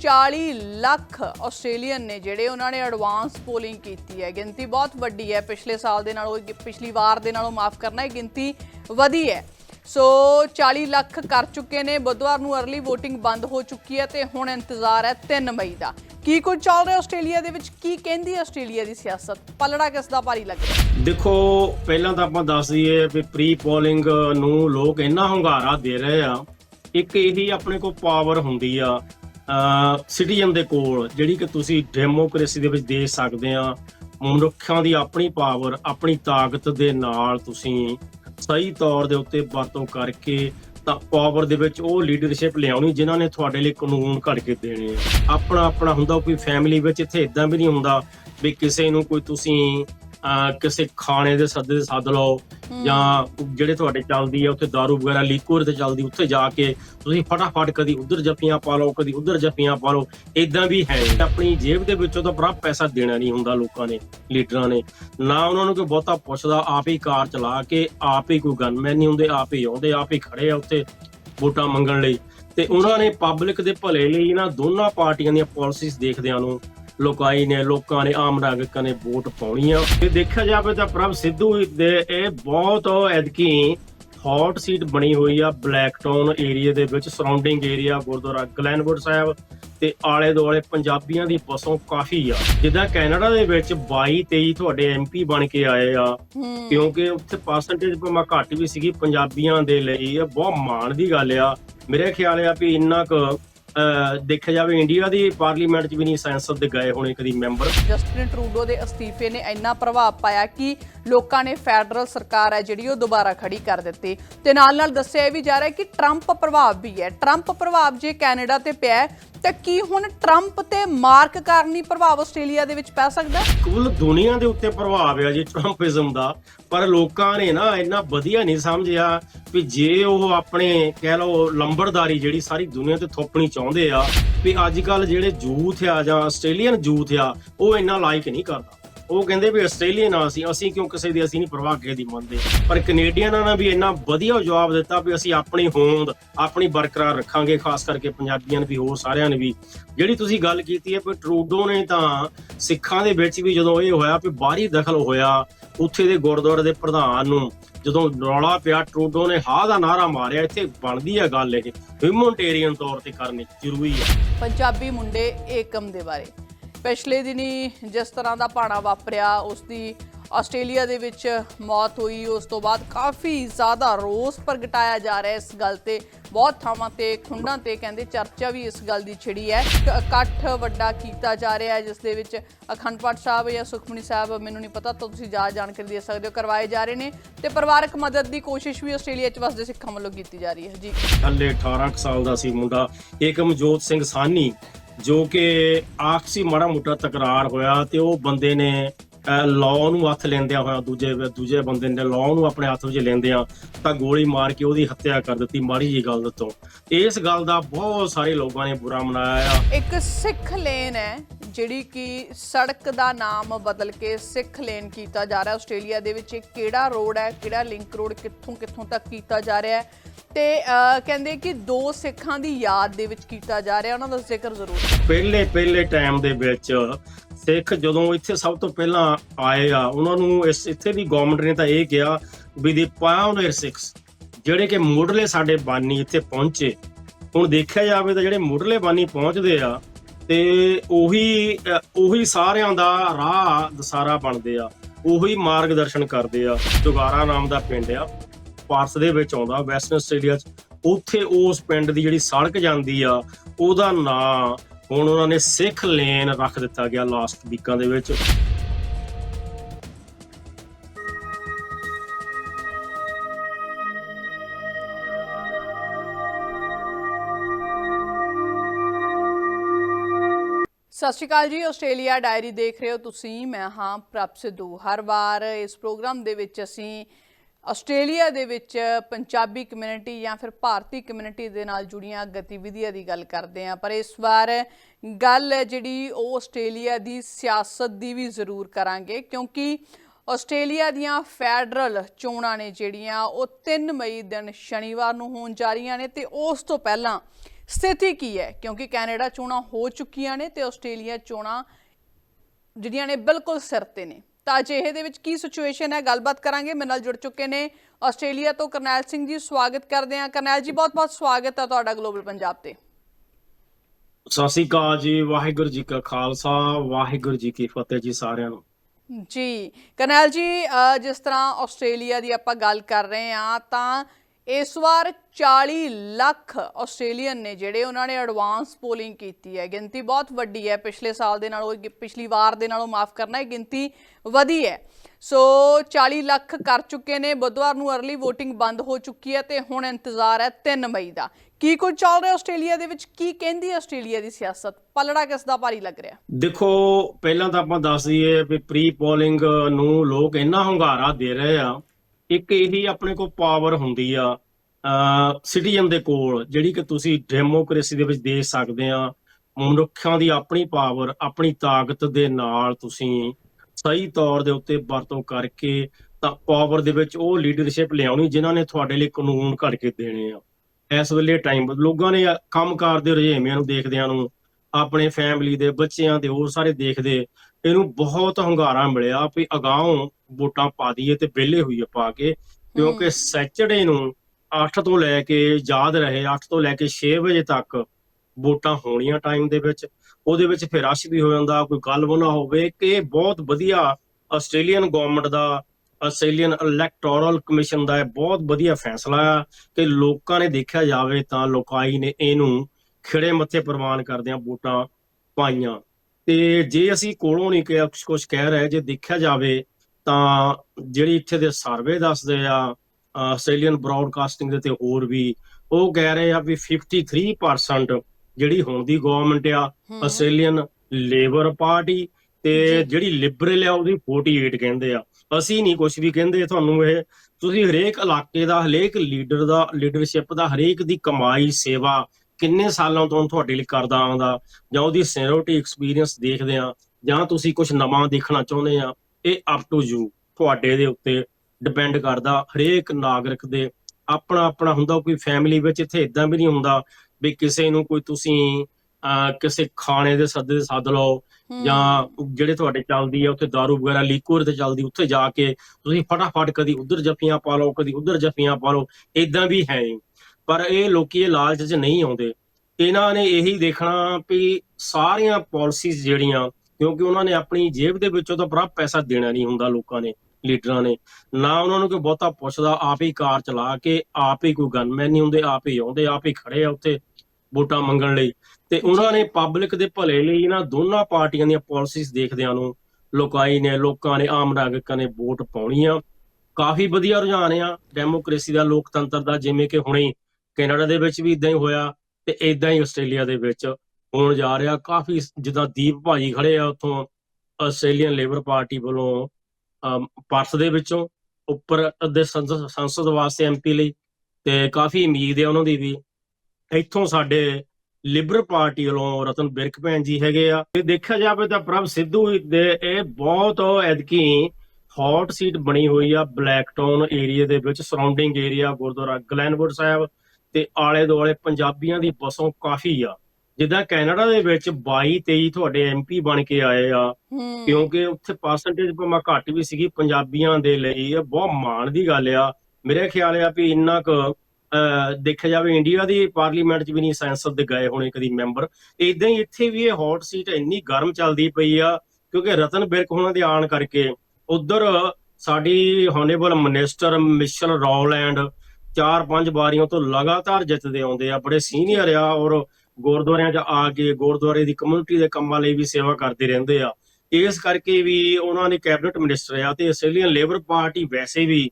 40 lakh Australian ਨੇ ਜਿਹੜੇ ਉਹਨਾਂ ਨੇ ਐਡਵਾਂਸ ਪੋਲਿੰਗ ਕੀਤੀ ਹੈ। ਗਿਣਤੀ ਬਹੁਤ ਵੱਡੀ ਹੈ। ਪਿਛਲੇ ਸਾਲ ਦੇ ਨਾਲੋਂ, ਪਿਛਲੀ ਵਾਰ ਦੇ ਨਾਲੋਂ ਮਾਫ ਕਰਨਾ, ਇਹ ਗਿਣਤੀ ਵਧੀ ਹੈ। ਸੋ 40 ਲੱਖ ਕਰ ਚੁੱਕੇ ਨੇ। ਬੁੱਧਵਾਰ ਨੂੰ अर्ਲੀ VOTING ਬੰਦ ਹੋ ਚੁੱਕੀ ਹੈ ਤੇ ਹੁਣ ਇੰਤਜ਼ਾਰ ਹੈ 3 ਮਈ ਦਾ। ਕੀ ਕੁਝ ਚੱਲ ਰਿਹਾ ਆਸਟ੍ਰੇਲੀਆ ਦੇ ਵਿੱਚ? ਕੀ ਕਹਿੰਦੀ ਹੈ ਆਸਟ੍ਰੇਲੀਆ ਦੀ ਸਿਆਸਤ? ਪਲੜਾ ਕਿਸ ਦਾ ਭਾਰੀ ਲੱਗ ਰਿਹਾ? ਦੇਖੋ, ਪਹਿਲਾਂ ਤਾਂ ਆਪਾਂ ਦੱਸ ਦਈਏ ਵੀ ਪ੍ਰੀ ਪੋਲਿੰਗ ਨੂੰ ਲੋਕ ਇੰਨਾ ਹੰਗਾਰਾ ਦੇ ਰਹੇ ਆ। ਇੱਕ ਇਹੀ ਆਪਣੇ ਕੋਲ ਪਾਵਰ ਹੁੰਦੀ ਆ ਸਿਟੀਜ਼ਨ ਦੇ ਕੋਲ, ਜਿਹੜੀ ਕਿ ਤੁਸੀਂ ਡੈਮੋਕ੍ਰੇਸੀ ਦੇ ਵਿੱਚ ਦੇ ਸਕਦੇ ਆ, ਮਨੁੱਖਾਂ ਦੀ ਆਪਣੀ ਪਾਵਰ ਆਪਣੀ ਤਾਕਤ ਦੇ ਨਾਲ ਤੁਸੀਂ ਸਹੀ ਤੌਰ ਦੇ ਉੱਤੇ ਵਰਤੋਂ ਕਰਕੇ ਤਾਂ ਪਾਵਰ ਦੇ ਵਿੱਚ ਉਹ ਲੀਡਰਸ਼ਿਪ ਲਿਆਉਣੀ ਜਿਨ੍ਹਾਂ ਨੇ ਤੁਹਾਡੇ ਲਈ ਕਾਨੂੰਨ ਘੜ ਕੇ ਦੇਣੇ ਆ। ਆਪਣਾ ਆਪਣਾ ਹੁੰਦਾ, ਕੋਈ ਫੈਮਿਲੀ ਵਿੱਚ ਇੱਥੇ ਇਦਾਂ ਵੀ ਨਹੀਂ ਹੁੰਦਾ ਵੀ ਕਿਸੇ ਨੂੰ ਕੋਈ ਤੁਸੀਂ ਕਿਸੇ ਖਾਣੇ ਦੇ ਸੱਦੇ ਤੇ ਸੱਦ ਲਓ ਜਾਂ ਜਿਹੜੇ ਤੁਹਾਡੇ ਚੱਲਦੀ ਆ ਉੱਥੇ दारू ਵਗੈਰਾ ਲੀਕੁਰ ਤੇ ਚੱਲਦੀ ਉੱਥੇ ਜਾ ਕੇ ਤੁਸੀਂ ਫਟਾਫਟ ਕਦੀ ਉਧਰ ਜੱਫੀਆਂ ਪਾ ਲਓ ਕਦੀ ਉਧਰ ਜੱਫੀਆਂ ਪਾ ਲਓ ਇਦਾਂ ਵੀ ਹੈ ਆਪਣੀ ਜੇਬ ਦੇ ਵਿੱਚੋਂ ਤਾਂ ਬੜਾ ਪੈਸਾ ਦੇਣਾ ਨਹੀਂ ਹੁੰਦਾ ਲੋਕਾਂ ਨੇ ਲੀਡਰਾਂ ਨੇ। ਨਾ ਉਹਨਾਂ ਨੂੰ ਕੋਈ ਬਹੁਤਾ ਪੁੱਛਦਾ ਆਪ ਹੀ ਕਾਰ ਚਲਾ ਕੇ ਆਪ ਹੀ ਕੋਈ ਗਨਮੈਨ ਨਹੀਂ ਹੁੰਦੇ ਆਪ ਹੀ ਆਉਂਦੇ ਆਪ ਹੀ ਖੜੇ ਆ ਉੱਥੇ ਵੋਟਾਂ ਮੰਗਣ ਲਈ। ਤੇ ਉਹਨਾਂ ਨੇ ਪਬਲਿਕ ਦੇ ਭਲੇ ਲਈ ਇਹਨਾਂ ਦੋਨਾਂ ਪਾਰਟੀਆਂ ਦੀਆਂ ਪਾਲਿਸੀਜ਼ ਦੇਖਦਿਆਂ ਨੂੰ ਲੋਕਾਈ ਨੇ ਲੋਕਾਂ ਨੇ ਆਮ ਨਾਗਰਿਕਾਂ ਨੇ ਵੋਟ ਪਾਉਣੀ ਆ। ਤੇ ਦੇਖਿਆ ਜਾਵੇ ਤਾਂ ਪ੍ਰਭ ਸਿੱਧੂ ਦੇ ਇਹ ਬਹੁਤ ਐਦਕੀ ਹੌਟ ਸੀਟ ਬਣੀ ਹੋਈ ਆ ਬਲੈਕਟਾਊਨ ਏਰੀਆ ਦੇ ਵਿੱਚ surrounding area Gurdwara Glenwood Sahib ਤੇ ਆਲੇ ਦੁਆਲੇ ਪੰਜਾਬੀਆਂ ਦੀ ਪਸੋਂ ਕਾਫੀ ਆ। ਜਿੱਦਾਂ ਕੈਨੇਡਾ ਦੇ ਵਿੱਚ 22 23 ਤੁਹਾਡੇ ਐਮਪੀ ਬਣ ਕੇ ਆਏ ਆ ਕਿਉਂਕਿ ਉੱਥੇ ਪਰਸੈਂਟੇਜ ਭਾਵੇਂ ਘੱਟ ਵੀ ਸੀਗੀ ਪੰਜਾਬੀਆਂ ਦੇ ਲਈ ਬਹੁਤ ਮਾਣ ਦੀ ਗੱਲ ਆ। ਮੇਰੇ ਖਿਆਲ ਆ ਵੀ ਇੰਨਾ ਕੁ ਦੇਖਿਆ ਜਾਵੇ ਇੰਡੀਆ ਦੀ ਪਾਰਲੀਮੈਂਟ 'ਚ ਵੀ ਨਹੀਂ ਸੰਸਦ ਦੇ ਗਏ ਹੋਣੇ ਕਦੀ ਮੈਂਬਰ। ਜਸਟਿਨ ਟਰੂਡੋ ਦੇ ਅਸਤੀਫੇ ਨੇ ਇੰਨਾ ਪ੍ਰਭਾਵ ਪਾਇਆ ਕਿ ਲੋਕਾਂ ਨੇ ਫੈਡਰਲ ਸਰਕਾਰ ਹੈ ਜਿਹੜੀ ਉਹ ਦੁਬਾਰਾ ਖੜੀ ਕਰ ਦਿੱਤੀ। ਤੇ ਨਾਲ ਨਾਲ ਦੱਸਿਆ ਇਹ ਵੀ ਜਾ ਰਿਹਾ ਕਿ ਟਰੰਪ ਪ੍ਰਭਾਵ ਵੀ ਹੈ। ਟਰੰਪ ਪ੍ਰਭਾਵ ਜੇ ਕੈਨੇਡਾ ਤੇ ਪਿਆ ਤਾਂ ਕੀ ਹੁਣ ਟਰੰਪ ਤੇ ਮਾਰਕ ਕਾਰਨੀ ਪ੍ਰਭਾਵ ਆਸਟ੍ਰੇਲੀਆ ਦੇ ਵਿੱਚ ਪੈ ਸਕਦਾ? ਕੁੱਲ ਦੁਨੀਆ ਦੇ ਉੱਤੇ ਪ੍ਰਭਾਵ ਆ ਜੀ ਟਰੰਪਿਜ਼ਮ ਦਾ। ਪਰ ਲੋਕਾਂ ਨੇ ਨਾ ਇੰਨਾ ਵਧੀਆ ਨਹੀਂ ਸਮਝਿਆ ਵੀ ਜੇ ਉਹ ਆਪਣੇ, ਕਹਿ ਲਓ, ਲੰਬੜਦਾਰੀ ਜਿਹੜੀ ਸਾਰੀ ਦੁਨੀਆ ਤੇ ਥੋਪਣੀ ਚਾਹੁੰਦੇ ਆ, ਵੀ ਅੱਜ ਕੱਲ ਜਿਹੜੇ ਜੂਥ ਆ ਜਾਂ ਆਸਟ੍ਰੇਲੀਅਨ ਜੂਥ ਆ, ਉਹ ਇੰਨਾ ਲਾਈਕ ਨਹੀਂ ਕਰਦਾ। ਉਹ ਕਹਿੰਦੇ ਵੀ ਆਸਟ੍ਰੇਲੀਅਨ ਆ ਅਸੀਂ ਅਸੀਂ ਕਿਉਂ ਕਿਸੇ ਦੀ ਅਸੀਂ ਨਹੀਂ ਪਰਵਾਹ ਕਿਸੇ ਦੀ ਮੰਨਦੇ। ਪਰ ਕੈਨੇਡੀਅਨਾਂ ਨੇ ਵੀ ਇੰਨਾ ਵਧੀਆ ਜਵਾਬ ਦਿੱਤਾ ਵੀ ਅਸੀਂ ਆਪਣੀ ਹੋਂਦ, ਆਪਣੀ ਬਰਕਰਾਰ ਰੱਖਾਂਗੇ, ਖਾਸ ਕਰਕੇ ਪੰਜਾਬੀਆਂ ਨੇ ਵੀ, ਹੋਰ ਸਾਰਿਆਂ ਨੇ ਵੀ। ਜਿਹੜੀ ਤੁਸੀਂ ਗੱਲ ਕੀਤੀ ਹੈ ਵੀ ਟਰੂਡੋ ਨੇ ਤਾਂ ਸਿੱਖਾਂ ਦੇ ਵਿੱਚ ਵੀ ਜਦੋਂ ਇਹ ਹੋਇਆ ਵੀ ਬਾਹਰੀ ਦਖਲ ਹੋਇਆ, ਉੱਥੇ ਦੇ ਗੁਰਦੁਆਰੇ ਦੇ ਪ੍ਰਧਾਨ ਨੂੰ, ਜਦੋਂ ਰੌਲਾ ਪਿਆ, ਟਰੂਡੋ ਨੇ ਹਾਂ ਦਾ ਨਾਰਾ ਮਾਰਿਆ, ਇੱਥੇ ਬਣਦੀ ਹੈ ਗੱਲ ਇਹ ਹਿਊਮਨਟੇਰੀਅਨ ਤੌਰ ਤੇ ਕਰਨੀ ਜ਼ਰੂਰੀ ਹੈ। ਪੰਜਾਬੀ ਮੁੰਡੇ ਏਕਮ ਦੇ ਬਾਰੇ। ਪਿਛਲੇ ਦਿਨੀ ਜਿਸ ਤਰ੍ਹਾਂ ਦਾ ਭਾਣਾ ਵਾਪਰਿਆ, ਉਸ ਦੀ ਆਸਟ੍ਰੇਲੀਆ ਦੇ ਵਿੱਚ ਮੌਤ ਹੋਈ। ਉਸ ਤੋਂ ਬਾਅਦ ਕਾਫੀ ਜ਼ਿਆਦਾ ਰੋਸ ਪ੍ਰਗਟਾਇਆ ਜਾ ਰਿਹਾ ਇਸ ਗੱਲ ਤੇ। ਬਹੁਤ ਥਾਵਾਂ ਤੇ, ਖੁੰਡਾਂ ਤੇ ਕਹਿੰਦੇ ਚਰਚਾ ਵੀ ਇਸ ਗੱਲ ਦੀ ਛਿੜੀ ਹੈ। ਇਕੱਠ ਵੱਡਾ ਕੀਤਾ ਜਾ ਰਿਹਾ ਹੈ, ਜਿਸ ਦੇ ਵਿੱਚ ਅਖੰਡ ਪਾਠ ਸਾਹਿਬ ਜਾਂ ਸੁਖਮਨੀ ਸਾਹਿਬ, ਮੈਨੂੰ ਨਹੀਂ ਪਤਾ, ਤਾਂ ਤੁਸੀਂ ਜਾ ਜਾਣਕਾਰੀ ਦੇ ਸਕਦੇ ਹੋ, ਕਰਵਾਏ ਜਾ ਰਹੇ ਨੇ। ਤੇ ਪਰਿਵਾਰਕ ਮਦਦ ਦੀ ਕੋਸ਼ਿਸ਼ ਵੀ ਆਸਟ੍ਰੇਲੀਆ 'ਚ ਵਸਦੇ ਸਿੱਖਾਂ ਵੱਲੋਂ ਕੀਤੀ ਜਾ ਰਹੀ ਹੈ। ਜੀ। ਥੱਲੇ 18 ਕੁ ਸਾਲ ਦਾ ਸੀ ਮੁੰਡਾ। ਏਕਮਜੋਤ ਸਿੰਘ ਸਾਨੀ ਜੋ ਕਿ ਆਖਸੀ ਮਾੜਾ ਮੋਟਾ ਤਕਰਾਰ ਹੋਇਆ ਤੇ ਉਹ ਬੰਦੇ ਨੇ ਲਾਅ ਨੂੰ ਹੱਥ ਲੈਂਦਿਆਂ ਹੋਇਆ, ਦੂਜੇ ਦੂਜੇ ਬੰਦੇ ਨੇ ਲਾਅ ਨੂੰ ਆਪਣੇ ਹੱਥ ਵਿੱਚ ਲੈਂਦਿਆਂ ਤਾਂ ਗੋਲੀ ਮਾਰ ਕੇ ਉਹਦੀ ਹੱਤਿਆ ਕਰ ਦਿੱਤੀ ਮਾੜੀ ਜੀ ਗੱਲ ਤੋਂ ਇਸ ਗੱਲ ਦਾ ਬਹੁਤ ਸਾਰੇ ਲੋਕਾਂ ਨੇ ਬੁਰਾ ਮਨਾਇਆ ਆ। ਇੱਕ ਸਿੱਖ ਲੇਨ ਹੈ, ਜਿਹੜੀ ਕਿ ਸੜਕ ਦਾ ਨਾਮ ਬਦਲ ਕੇ ਸਿੱਖ ਲੇਨ ਕੀਤਾ ਜਾ ਰਿਹਾ। ਆਸਟ੍ਰੇਲੀਆ ਦੇ ਵਿੱਚ ਇਹ ਕਿਹੜਾ ਰੋਡ ਹੈ, ਕਿਹੜਾ ਲਿੰਕ ਰੋਡ ਕਿੱਥੋਂ ਕਿੱਥੋਂ ਤੱਕ ਕੀਤਾ ਜਾ ਰਿਹਾ ਹੈ? ਤੇ ਕਹਿੰਦੇ ਕਿ ਦੋ ਸਿੱਖਾਂ ਦੀ ਯਾਦ ਦੇ ਵਿੱਚ ਕੀਤਾ ਜਾ ਰਿਹਾ, ਉਹਨਾਂ ਦਾ ਜ਼ਿਕਰ ਜ਼ਰੂਰ। ਪਹਿਲੇ ਪਹਿਲੇ ਟਾਈਮ ਦੇ ਵਿੱਚ ਸਿੱਖ ਜਦੋਂ ਇੱਥੇ ਸਭ ਤੋਂ ਪਹਿਲਾਂ ਆਏ ਆ, ਉਹਨਾਂ ਨੂੰ ਇਸ, ਇੱਥੇ ਦੀ ਗਵਰਨਮੈਂਟ ਨੇ ਤਾਂ ਇਹ ਕਿਹਾ ਵੀ ਦੀ ਪਾਇਓਨੀਅਰ ਸਿੱਖਸ ਜਿਹੜੇ ਕਿ ਮੁੱਢਲੇ ਸਾਡੇ ਬਾਨੀ ਇੱਥੇ ਪਹੁੰਚੇ, ਹੁਣ ਦੇਖਿਆ ਜਾਵੇ ਤਾਂ ਜਿਹੜੇ ਮੁੱਢਲੇ ਬਾਨੀ ਪਹੁੰਚਦੇ ਆ, ਤੇ ਉਹੀ ਉਹੀ ਸਾਰਿਆਂ ਦਾ ਰਾਹ ਦਸਾਰਾ ਬਣਦੇ ਆ, ਉਹੀ ਮਾਰਗਦਰਸ਼ਨ ਕਰਦੇ ਆ, ਜੁਗਾਰਾ ਨਾਮ ਦਾ ਪਿੰਡ ਆ। ਪਾਰਸ ਦੇ ਵਿੱਚ ਆਉਂਦਾ, ਵੈਸਟਰਨ ਆਸਟ੍ਰੇਲੀਆ 'ਚ। ਉੱਥੇ ਉਸ ਪਿੰਡ ਦੀ ਜਿਹੜੀ ਸੜਕ ਜਾਂਦੀ ਆ, ਉਹਦਾ ਨਾਂ ਹੁਣ ਉਹਨਾਂ ਨੇ ਸਿੱਖ ਲੇਨ ਰੱਖ ਦਿੱਤਾ ਗਿਆ ਲਾਸਟ ਵੀਕਾਂ ਦੇ ਵਿੱਚ। ਸਤਿ ਸ਼੍ਰੀ ਅਕਾਲ ਜੀ, ਆਸਟ੍ਰੇਲੀਆ ਡਾਇਰੀ ਦੇਖ ਰਹੇ ਹੋ ਤੁਸੀਂ। ਮੈਂ ਹਾਂ ਪ੍ਰਭ ਸਿੱਧੂ ਹਰ ਵਾਰ ਇਸ ਪ੍ਰੋਗਰਾਮ ਦੇ ਵਿੱਚ ਅਸੀਂ ਆਸਟ੍ਰੇਲੀਆ ਦੇ ਵਿੱਚ ਪੰਜਾਬੀ ਕਮਿਊਨਿਟੀ ਜਾਂ ਫਿਰ ਭਾਰਤੀ ਕਮਿਊਨਿਟੀ ਦੇ ਨਾਲ ਜੁੜੀਆਂ ਗਤੀਵਿਧੀਆਂ ਦੀ ਗੱਲ ਕਰਦੇ ਹਾਂ, ਪਰ ਇਸ ਵਾਰ ਗੱਲ ਹੈ ਜਿਹੜੀ ਉਹ ਆਸਟ੍ਰੇਲੀਆ ਦੀ ਸਿਆਸਤ ਦੀ ਵੀ ਜ਼ਰੂਰ ਕਰਾਂਗੇ, ਕਿਉਂਕਿ ਆਸਟ੍ਰੇਲੀਆ ਦੀਆਂ ਫੈਡਰਲ ਚੋਣਾਂ ਨੇ ਜਿਹੜੀਆਂ ਉਹ 3 ਮਈ ਦਿਨ ਸ਼ਨੀਵਾਰ ਨੂੰ ਹੋਣ ਜਾ ਰਹੀਆਂ ਨੇ ਤੇ ਉਸ ਤੋਂ ਪਹਿਲਾਂ ਸਥਿਤੀ ਕੀ ਹੈ? ਕਿਉਂਕਿ ਕੈਨੇਡਾ ਚੋਣਾਂ ਹੋ ਚੁੱਕੀਆਂ ਨੇ ਤੇ ਆਸਟ੍ਰੇਲੀਆ ਚੋਣਾਂ ਜਿਹੜੀਆਂ ਨੇ ਬਿਲਕੁਲ ਸਿਰ ਤੇ ਨੇ। ਤਾਂ ਅਜਿਹੇ ਦੇ ਵਿੱਚ ਕੀ ਸਿਚੁਏਸ਼ਨ ਹੈ? ਗੱਲਬਾਤ ਕਰਾਂਗੇ। ਮੇਰੇ ਨਾਲ ਜੁੜ ਚੁੱਕੇ ਨੇ ਆਸਟ੍ਰੇਲੀਆ ਤੋਂ ਕਰਨੈਲ ਸਿੰਘ ਜੀ ਸਵਾਗਤ ਕਰਦੇ ਹਾਂ। ਕਰਨੈਲ ਜੀ ਬਹੁਤ-ਬਹੁਤ ਸਵਾਗਤ ਹੈ ਤੁਹਾਡਾ ਗਲੋਬਲ ਪੰਜਾਬ ਤੇ। ਸਤਿ ਸ਼੍ਰੀ ਅਕਾਲ ਜੀ। ਵਾਹਿਗੁਰੂ ਜੀ ਕਾ ਖਾਲਸਾ। ਵਾਹਿਗੁਰੂ ਜੀ ਕੀ ਫਤਿਹ ਜੀ ਸਾਰਿਆਂ ਨੂੰ। ਜੀ। ਕਰਨੈਲ ਜੀ ਜਿਸ ਤਰ੍ਹਾਂ ਆਸਟ੍ਰੇਲੀਆ ਦੀ ਆਪਾਂ ਗੱਲ ਕਰ ਰਹੇ ਹਾਂ ਤਾਂ ਇਸ ਵਾਰ 40 ਲੱਖ ਆਸਟ੍ਰੇਲੀਅਨ ਨੇ ਜਿਹੜੇ ਉਹਨਾਂ ਨੇ ਐਡਵਾਂਸ ਪੋਲਿੰਗ ਕੀਤੀ ਹੈ। ਗਿਣਤੀ ਬਹੁਤ ਵੱਡੀ ਹੈ। ਪਿਛਲੇ ਸਾਲ ਦੇ ਨਾਲੋਂ, ਪਿਛਲੀ ਵਾਰ ਦੇ ਨਾਲੋਂ ਮਾਫ ਕਰਨਾ, ਇਹ ਗਿਣਤੀ ਵਧੀ ਹੈ। ਸੋ 40 ਲੱਖ ਕਰ ਚੁੱਕੇ ਨੇ। ਬੁੱਧਵਾਰ ਨੂੰ ਅਰਲੀ VOTING ਬੰਦ ਹੋ ਚੁੱਕੀ ਹੈ ਤੇ ਹੁਣ ਇੰਤਜ਼ਾਰ ਹੈ 3 ਮਈ ਦਾ। ਕੀ ਕੁਝ ਚੱਲ ਰਿਹਾ ਆਸਟ੍ਰੇਲੀਆ ਦੇ ਵਿੱਚ? ਕੀ ਕਹਿੰਦੀ ਆਸਟ੍ਰੇਲੀਆ ਦੀ ਸਿਆਸਤ? ਪਲੜਾ ਕਿਸ ਦਾ ਭਾਰੀ ਲੱਗ ਰਿਹਾ? ਦੇਖੋ, ਪਹਿਲਾਂ ਤਾਂ ਆਪਾਂ ਦੱਸ ਦਈਏ ਵੀ ਪ੍ਰੀ ਪੋਲਿੰਗ ਨੂੰ ਲੋਕ ਇੰਨਾ ਹੁੰਗਾਰਾ ਦੇ ਰਹੇ ਆ ਇੱਕ ਇਹੀ ਆਪਣੇ ਕੋਲ ਪਾਵਰ ਹੁੰਦੀ ਆ ਸਿਟੀਜ਼ਨ ਦੇ ਕੋਲ, ਜਿਹੜੀ ਕਿ ਤੁਸੀਂ ਡੈਮੋਕ੍ਰੇਸੀ ਦੇ ਵਿੱਚ ਦੇ ਸਕਦੇ ਆ। ਮਨੁੱਖਾਂ ਦੀ ਆਪਣੀ ਪਾਵਰ ਆਪਣੀ ਤਾਕਤ ਦੇ ਨਾਲ ਤੁਸੀਂ ਸਹੀ ਤੌਰ ਦੇ ਉੱਤੇ ਵਰਤੋਂ ਕਰਕੇ ਤਾਂ ਪਾਵਰ ਦੇ ਵਿੱਚ ਉਹ ਲੀਡਰਸ਼ਿਪ ਲਿਆਉਣੀ ਜਿਨ੍ਹਾਂ ਨੇ ਤੁਹਾਡੇ ਲਈ ਕਾਨੂੰਨ ਘੜ ਕੇ ਦੇਣੇ ਆ। ਇਸ ਵੇਲੇ ਟਾਈਮ ਲੋਕਾਂ ਨੇ ਕੰਮਕਾਰ ਦੇ ਰੁਝੇਵਿਆਂ ਨੂੰ ਦੇਖਦਿਆਂ ਨੂੰ, ਆਪਣੇ ਫੈਮਿਲੀ ਦੇ ਬੱਚਿਆਂ ਦੇ, ਹੋਰ ਸਾਰੇ ਦੇਖਦੇ ਇਹਨੂੰ ਬਹੁਤ ਹੰਗਾਰਾ ਮਿਲਿਆ ਵੀ ਅਗਾਉਂ ਵੋਟਾਂ ਪਾ ਦਈਏ ਤੇ ਵਿਹਲੇ ਹੋਈਏ ਪਾ ਕੇ ਕਿਉਂਕਿ। ਸੈਚਰਡੇ ਨੂੰ 8 ਤੋਂ ਲੈ ਕੇ ਯਾਦ ਰਹੇ 8 ਤੋਂ ਲੈ ਕੇ 6 ਵਜੇ ਤੱਕ ਵੋਟਾਂ ਹੋਣੀਆਂ ਟਾਈਮ ਦੇ ਵਿੱਚ ਉਹਦੇ ਵਿੱਚ ਫਿਰ ਰਸ਼ ਵੀ ਹੋ ਜਾਂਦਾ ਕੋਈ ਗੱਲ ਬਣਾ ਹੋਵੇ ਕਿ ਇਹ ਬਹੁਤ ਵਧੀਆ ਆਸਟ੍ਰੇਲੀਅਨ ਗਵਰਨਮੈਂਟ ਦਾ ਆਸਟ੍ਰੇਲੀਅਨ ਇਲੈਕਟੋਰਲ ਕਮਿਸ਼ਨ ਦਾ ਇਹ ਬਹੁਤ ਵਧੀਆ ਫੈਸਲਾ ਆ ਕਿ ਲੋਕਾਂ ਨੇ ਦੇਖਿਆ ਜਾਵੇ ਤਾਂ ਲੋਕਾਈ ਨੇ ਇਹਨੂੰ ਖਿੜੇ ਮੱਥੇ ਪ੍ਰਵਾਨ ਕਰਦਿਆਂ ਵੋਟਾਂ ਪਾਈਆਂ ਤੇ ਜੇ ਅਸੀਂ ਕੋਲੋਂ ਨਹੀਂ ਕਿ ਕੁਝ ਕਹਿ ਰਹੇ ਜੇ ਦੇਖਿਆ ਜਾਵੇ ਤਾਂ ਜਿਹੜੀ ਇੱਥੇ ਦੇ ਸਰਵੇ ਦੱਸਦੇ ਆ ਆਸਟ੍ਰੇਲੀਅਨ ਬ੍ਰਾਡਕਾਸਟਿੰਗ ਦੇ ਤੇ ਹੋਰ ਵੀ ਉਹ ਕਹਿ ਰਹੇ ਆ ਵੀ 53% ਜਿਹੜੀ ਹੁਣ ਦੀ ਗਵਰਨਮੈਂਟ ਆ ਆਸਟ੍ਰੇਲੀਅਨ ਲੇਬਰ ਪਾਰਟੀ। ਤੇ ਜਿਹੜੀ ਲਿਬਰਲ ਆ ਉਹਦੀ 48 ਕਹਿੰਦੇ ਆ ਅਸੀਂ ਨਹੀਂ ਕੁਝ ਵੀ ਕਹਿੰਦੇ ਤੁਹਾਨੂੰ ਇਹ ਤੁਸੀਂ ਹਰੇਕ ਇਲਾਕੇ ਦਾ ਹਰੇਕ ਲੀਡਰ ਦਾ ਲੀਡਰਸ਼ਿਪ ਦਾ ਹਰੇਕ ਦੀ ਕਮਾਈ ਸੇਵਾ ਕਿੰਨੇ ਸਾਲਾਂ ਤੋਂ ਤੁਹਾਡੇ ਲਈ ਕਰਦਾ ਆਉਂਦਾ ਜਾਂ ਉਹਦੀ ਸੈਨਿਓਰਿਟੀ ਐਕਸਪੀਰੀਅੰਸ ਦੇਖਦੇ ਆ ਜਾਂ ਤੁਸੀਂ ਕੁਝ ਨਵਾਂ ਦੇਖਣਾ ਚਾਹੁੰਦੇ ਆ ਇਹ ਅਪ ਟੂ ਯੂ ਤੁਹਾਡੇ ਦੇ ਉੱਤੇ ਡਿਪੈਂਡ ਕਰਦਾ ਹਰੇਕ ਨਾਗਰਿਕ ਦੇ ਆਪਣਾ ਆਪਣਾ ਹੁੰਦਾ ਕੋਈ ਫੈਮਿਲੀ ਵਿੱਚ ਇੱਥੇ ਇਦਾਂ ਵੀ ਨਹੀਂ ਹੁੰਦਾ ਵੀ ਕਿਸੇ ਨੂੰ ਕੋਈ ਤੁਸੀਂ ਕਿਸੇ ਖਾਣੇ ਦੇ ਸੱਦੇ ਤੇ ਸੱਦ ਲਓ ਜਾਂ ਜਿਹੜੇ ਤੁਹਾਡੇ ਚੱਲਦੀ ਆ ਉੱਥੇ दारू ਵਗੈਰਾ ਲੀਕੁਅਰ ਤੇ ਚੱਲਦੀ ਉੱਥੇ ਜਾ ਕੇ ਤੁਸੀਂ ਫਟਾਫਟ ਕਦੀ ਉਧਰ ਜੱਫੀਆਂ ਪਾ ਲਓ ਕਦੀ ਉਧਰ ਜੱਫੀਆਂ ਪਾ ਲਓ ਇਦਾਂ ਵੀ ਹੈ। ਪਰ ਇਹ ਲੋਕੀ ਇਹ ਲਾਲਚ 'ਚ ਨਹੀਂ ਆਉਂਦੇ। ਇਹਨਾਂ ਨੇ ਇਹੀ ਦੇਖਣਾ ਵੀ ਸਾਰੀਆਂ ਪਾਲਿਸੀਜ਼ ਜਿਹੜੀਆਂ, ਕਿਉਂਕਿ ਉਹਨਾਂ ਨੇ ਆਪਣੀ ਜੇਬ ਦੇ ਵਿੱਚੋਂ ਤਾਂ ਬੜਾ ਪੈਸਾ ਦੇਣਾ ਨਹੀਂ ਹੁੰਦਾ ਲੋਕਾਂ ਨੇ, ਲੀਡਰਾਂ ਨੇ। ਨਾ ਉਹਨਾਂ ਨੂੰ ਕੋਈ ਬਹੁਤਾ ਪੁੱਛਦਾ, ਆਪ ਹੀ ਕਾਰ ਚਲਾ ਕੇ ਆਪ ਹੀ ਕੋਈ ਗਨਮੈਨ ਨਹੀਂ ਹੁੰਦੇ, ਆਪ ਹੀ ਆਉਂਦੇ, ਆਪ ਹੀ ਖੜੇ ਆ ਉੱਥੇ ਵੋਟਾਂ ਮੰਗਣ ਲਈ। ਤੇ ਉਹਨਾਂ ਨੇ ਪਬਲਿਕ ਦੇ ਭਲੇ ਲਈ ਇਹਨਾਂ ਦੋਨਾਂ ਪਾਰਟੀਆਂ ਦੀਆਂ ਪਾਲਿਸੀਜ਼ ਦੇਖਦਿਆਂ ਨੂੰ ਲੋਕਾਈ ਨੇ, ਲੋਕਾਂ ਨੇ ਆਮ ਨਾਗਰਿਕਾਂ ਨੇ ਵੋਟ ਪਾਉਣੀ ਆ। ਕਾਫੀ ਵਧੀਆ ਰੁਝਾਨ ਆ ਡੈਮੋਕ੍ਰੇਸੀ ਦਾ, ਲੋਕਤੰਤਰ ਦਾ, ਜਿਵੇਂ ਕਿ ਹੁਣੇ ਕੈਨੇਡਾ ਦੇ ਵਿੱਚ ਵੀ ਇਦਾਂ ਹੀ ਹੋਇਆ ਤੇ ਇਦਾਂ ਹੀ ਆਸਟ੍ਰੇਲੀਆ ਦੇ ਵਿੱਚ ਹੋਣ ਜਾ ਰਿਹਾ। ਕਾਫੀ ਜਿੱਦਾਂ ਦੀਪ ਭਾਜੀ ਖੜੇ ਆ ਉੱਥੋਂ ਆਸਟ੍ਰੇਲੀਅਨ ਲੇਬਰ ਪਾਰਟੀ ਵੱਲੋਂ ਅਮ, ਦੇ ਵਿੱਚੋਂ ਉੱਪਰ ਦੇ ਸੰਸਦ ਸੰਸਦ ਵਾਸਤੇ ਐਮਪੀ ਲਈ ਤੇ ਕਾਫੀ ਉਮੀਦ ਹੈ ਉਹਨਾਂ ਦੀ ਵੀ। ਇੱਥੋਂ ਸਾਡੇ ਲਿਬਰਲ ਪਾਰਟੀ ਵੱਲੋਂ ਰਤਨ ਬਿਰਕ ਭੈਣ ਜੀ ਹੈਗੇ ਆ। ਤੇ ਦੇਖਿਆ ਜਾਵੇ ਤਾਂ ਪ੍ਰਭ ਸਿੱਧੂ ਦੇ ਇਹ ਬਹੁਤ ਐਦਕੀ ਹੌਟ ਸੀਟ ਬਣੀ ਹੋਈ ਆ ਬਲੈਕਟਾਊਨ ਏਰੀਆ ਦੇ ਵਿੱਚ surrounding area Gurdwara Glenwood Sahib. ਤੇ ਆਲੇ ਦੁਆਲੇ ਪੰਜਾਬੀਆਂ ਦੀ ਬਸੋਂ ਕਾਫੀ ਆ। ਜਿੱਦਾਂ ਕੈਨੇਡਾ ਦੇ ਵਿੱਚ 22 23 ਤੁਹਾਡੇ ਐਮਪੀ ਬਣ ਕੇ ਆਏ ਆ ਕਿਉਂਕਿ ਉੱਥੇ ਪਰਸੈਂਟੇਜ ਭਾਵੇਂ ਘੱਟ ਵੀ ਸੀਗੀ ਪੰਜਾਬੀਆਂ ਦੇ ਲਈ ਇਹ ਬਹੁਤ ਮਾਣ ਦੀ ਗੱਲ ਆ। ਮੇਰੇ ਖਿਆਲ ਆ ਵੀ ਇੰਨਾ ਕੁ ਦੇਖਿਆ ਜਾਵੇ ਇੰਡੀਆ ਦੀ ਪਾਰਲੀਮੈਂਟ 'ਚ ਵੀ ਨਹੀਂ ਸੰਸਦ ਦੇ ਗਏ ਹੋਣੇ ਕਦੀ ਮੈਂਬਰ। ਇਦਾਂ ਹੀ ਇੱਥੇ ਵੀ ਇਹ ਹੌਟ ਸੀਟ ਇੰਨੀ ਗਰਮ ਚੱਲਦੀ ਪਈ ਆ ਕਿਉਂਕਿ ਰਤਨ ਬਿਰਕ ਉਹਨਾਂ ਦੇ ਆਣ ਕਰਕੇ ਉਧਰ ਸਾਡੀ ਹੋਨੇਬਲ ਮਿਨਿਸਟਰ ਮਿਸ਼ਲ ਰੌਲੈਂਡ ਚਾਰ ਪੰਜ ਵਾਰੀਆਂ ਤੋਂ ਲਗਾਤਾਰ ਜਿੱਤਦੇ ਆਉਂਦੇ ਆ, ਬੜੇ ਸੀਨੀਅਰ ਆ ਔਰ ਗੁਰਦੁਆਰਿਆਂ 'ਚ ਆ ਕੇ ਗੁਰਦੁਆਰੇ ਦੀ ਕਮਿਊਨਿਟੀ ਦੇ ਕੰਮਾਂ ਲਈ ਵੀ ਸੇਵਾ ਕਰਦੇ ਰਹਿੰਦੇ ਆ। ਇਸ ਕਰਕੇ ਵੀ ਉਹਨਾਂ ਨੇ ਕੈਬਨਿਟ ਮਿਨਿਸਟਰ ਆ ਤੇ ਆਸਟ੍ਰੇਲੀਅਨ ਲੇਬਰ ਪਾਰਟੀ ਵੈਸੇ ਵੀ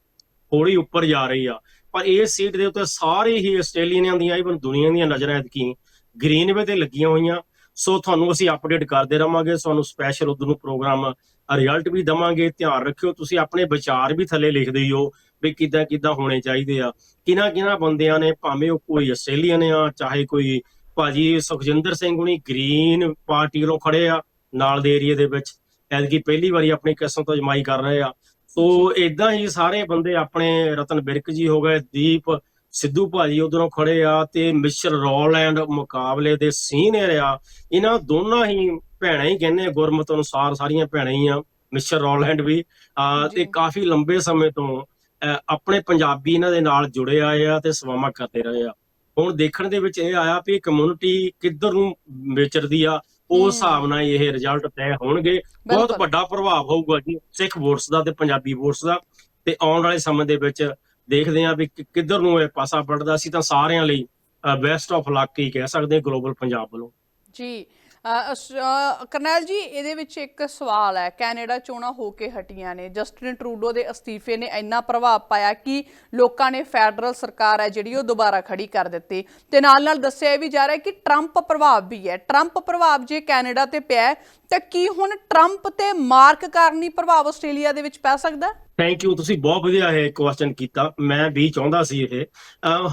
ਥੋੜੀ ਉੱਪਰ ਜਾ ਰਹੀ ਆ। ਪਰ ਇਸ ਸੀਟ ਦੇ ਉੱਤੇ ਸਾਰੇ ਹੀ ਆਸਟ੍ਰੇਲੀਅਨਾਂ ਦੀਆਂ ਇਵਨ ਦੁਨੀਆ ਦੀਆਂ ਨਜ਼ਰਾਂ ਐਤਕੀ ਗ੍ਰੀਨਵੇ ਤੇ ਲੱਗੀਆਂ ਹੋਈਆਂ। ਸੋ ਤੁਹਾਨੂੰ ਅਸੀਂ ਅਪਡੇਟ ਕਰਦੇ ਰਵਾਂਗੇ, ਤੁਹਾਨੂੰ ਸਪੈਸ਼ਲ ਉਦੋਂ ਨੂੰ ਪ੍ਰੋਗਰਾਮ ਰਿਜ਼ਲਟ ਵੀ ਦਵਾਂਗੇ। ਧਿਆਨ ਰੱਖਿਓ, ਤੁਸੀਂ ਆਪਣੇ ਵਿਚਾਰ ਵੀ ਥੱਲੇ ਲਿਖਦੇ ਹੋ। ਵੀ ਕਿੱਦਾਂ ਕਿੱਦਾਂ ਹੋਣੇ ਚਾਹੀਦੇ ਆ। ਕਿਹਨਾਂ ਕਿਹਨਾਂ ਬੰਦਿਆਂ ਨੇ ਭਾਵੇਂ ਉਹ ਕੋਈ ਆਸਟ੍ਰੇਲੀਅਨ ਆ ਚਾਹੇ ਕੋਈ ਭਾਜੀ ਸੁਖਜਿੰਦਰ ਸਿੰਘ ਹੁਣੀ ਗ੍ਰੀਨ ਪਾਰਟੀ ਵੱਲੋਂ ਖੜੇ ਆ ਨਾਲ ਦੇ ਏਰੀਆ ਦੇ ਵਿੱਚ। ਐਤਕੀ ਪਹਿਲੀ ਵਾਰੀ ਆਪਣੀ ਕਿਸਮਤ ਅਜਮਾਈ ਕਰ ਰਹੇ ਆ। ਸੋ ਇਦਾਂ ਹੀ ਸਾਰੇ ਬੰਦੇ ਆਪਣੇ ਰਤਨ ਬਿਰਕ ਜੀ ਹੋ ਗਏ ਦੀਪ ਸਿੱਧੂ ਭਾਜੀ ਉਧਰੋਂ ਖੜੇ ਆ ਤੇ ਮਿਸਟਰ ਰੋਲੈਂਡ ਮੁਕਾਬਲੇ ਦੇ ਸੀਨੀਅਰ ਆ। ਇਹਨਾਂ ਦੋਨਾਂ ਹੀ ਭੈਣਾਂ ਹੀ ਕਹਿੰਦੇ ਗੁਰਮਤ ਅਨੁਸਾਰ ਸਾਰੀਆਂ ਭੈਣਾਂ ਹੀ ਆ ਮਿਸਟਰ ਰੋਲੈਂਡ ਵੀ। ਤੇ। ਕਾਫੀ ਲੰਬੇ ਸਮੇਂ ਤੋਂ ਆਪਣੇ ਪੰਜਾਬੀ ਇਹਨਾਂ ਦੇ ਨਾਲ ਜੁੜੇ ਆਏ ਆ ਤੇ ਸੇਵਾਵਾਂ ਕਰਦੇ ਰਹੇ ਆ। ਹੁਣ ਦੇਖਣ ਦੇ ਵਿੱਚ ਇਹ ਆਇਆ ਵੀ ਕਮਿਊਨਿਟੀ ਕਿੱਧਰ ਨੂੰ ਵਿਚਰਦੀ ਆ। ਉਸ ਹਿਸਾਬ ਨਾਲ ਇਹ ਰਿਜ਼ਲਟ ਤੈਅ ਹੋਣਗੇ। ਬਹੁਤ। ਵੱਡਾ ਪ੍ਰਭਾਵ ਹੋਊਗਾ ਜੀ ਸਿੱਖ ਵੋਟਸ ਦਾ ਤੇ ਪੰਜਾਬੀ ਵੋਟਸ ਦਾ। ਤੇ ਆਉਣ ਵਾਲੇ ਸਮੇਂ ਦੇ ਵਿੱਚ ਦੇਖਦੇ ਹਾਂ ਵੀ ਕਿੱਧਰ ਨੂੰ ਇਹ ਪਾਸਾ ਪੜਦਾ ਸੀ ਤਾਂ ਸਾਰਿਆਂ ਲਈ ਬੈਸਟ ਆਫ ਲੱਕ ਹੀ ਕਹਿ ਸਕਦੇ ਗਲੋਬਲ ਪੰਜਾਬ ਵੱਲੋਂ। ਜੀ। ਕਰਨੈਲ ਜੀ, ਇਹਦੇ ਵਿੱਚ ਇੱਕ ਸਵਾਲ ਹੈ। ਕੈਨੇਡਾ ਚੋਣਾਂ ਹੋ ਕੇ ਹਟੀਆਂ ਨੇ। ਜਸਟਿਨ ਟਰੂਡੋ ਦੇ ਅਸਤੀਫੇ ਨੇ ਇੰਨਾ ਪ੍ਰਭਾਵ ਪਾਇਆ ਕਿ ਲੋਕਾਂ ਨੇ ਫੈਡਰਲ ਸਰਕਾਰ ਹੈ ਜਿਹੜੀ ਉਹ ਦੁਬਾਰਾ ਖੜੀ ਕਰ ਦਿੱਤੀ। ਤੇ ਨਾਲ ਨਾਲ ਦੱਸਿਆ ਇਹ ਵੀ ਜਾ ਰਿਹਾ ਕਿ ਟਰੰਪ ਪ੍ਰਭਾਵ ਵੀ ਹੈ। ਟਰੰਪ ਪ੍ਰਭਾਵ ਜੇ ਕੈਨੇਡਾ ਤੇ ਪਿਆ ਤਾਂ ਕੀ ਹੁਣ ਟਰੰਪ ਤੇ ਮਾਰਕ ਕਾਰਨੀ ਪ੍ਰਭਾਵ ਆਸਟ੍ਰੇਲੀਆ ਦੇ ਵਿੱਚ ਪੈ ਸਕਦਾ ਹੈ? ਥੈਂਕ ਯੂ ਤੁਸੀਂ ਬਹੁਤ ਵਧੀਆ ਇਹ ਕੁਐਸਚਨ ਕੀਤਾ। ਮੈਂ ਵੀ ਚਾਹੁੰਦਾ ਸੀ ਇਹ।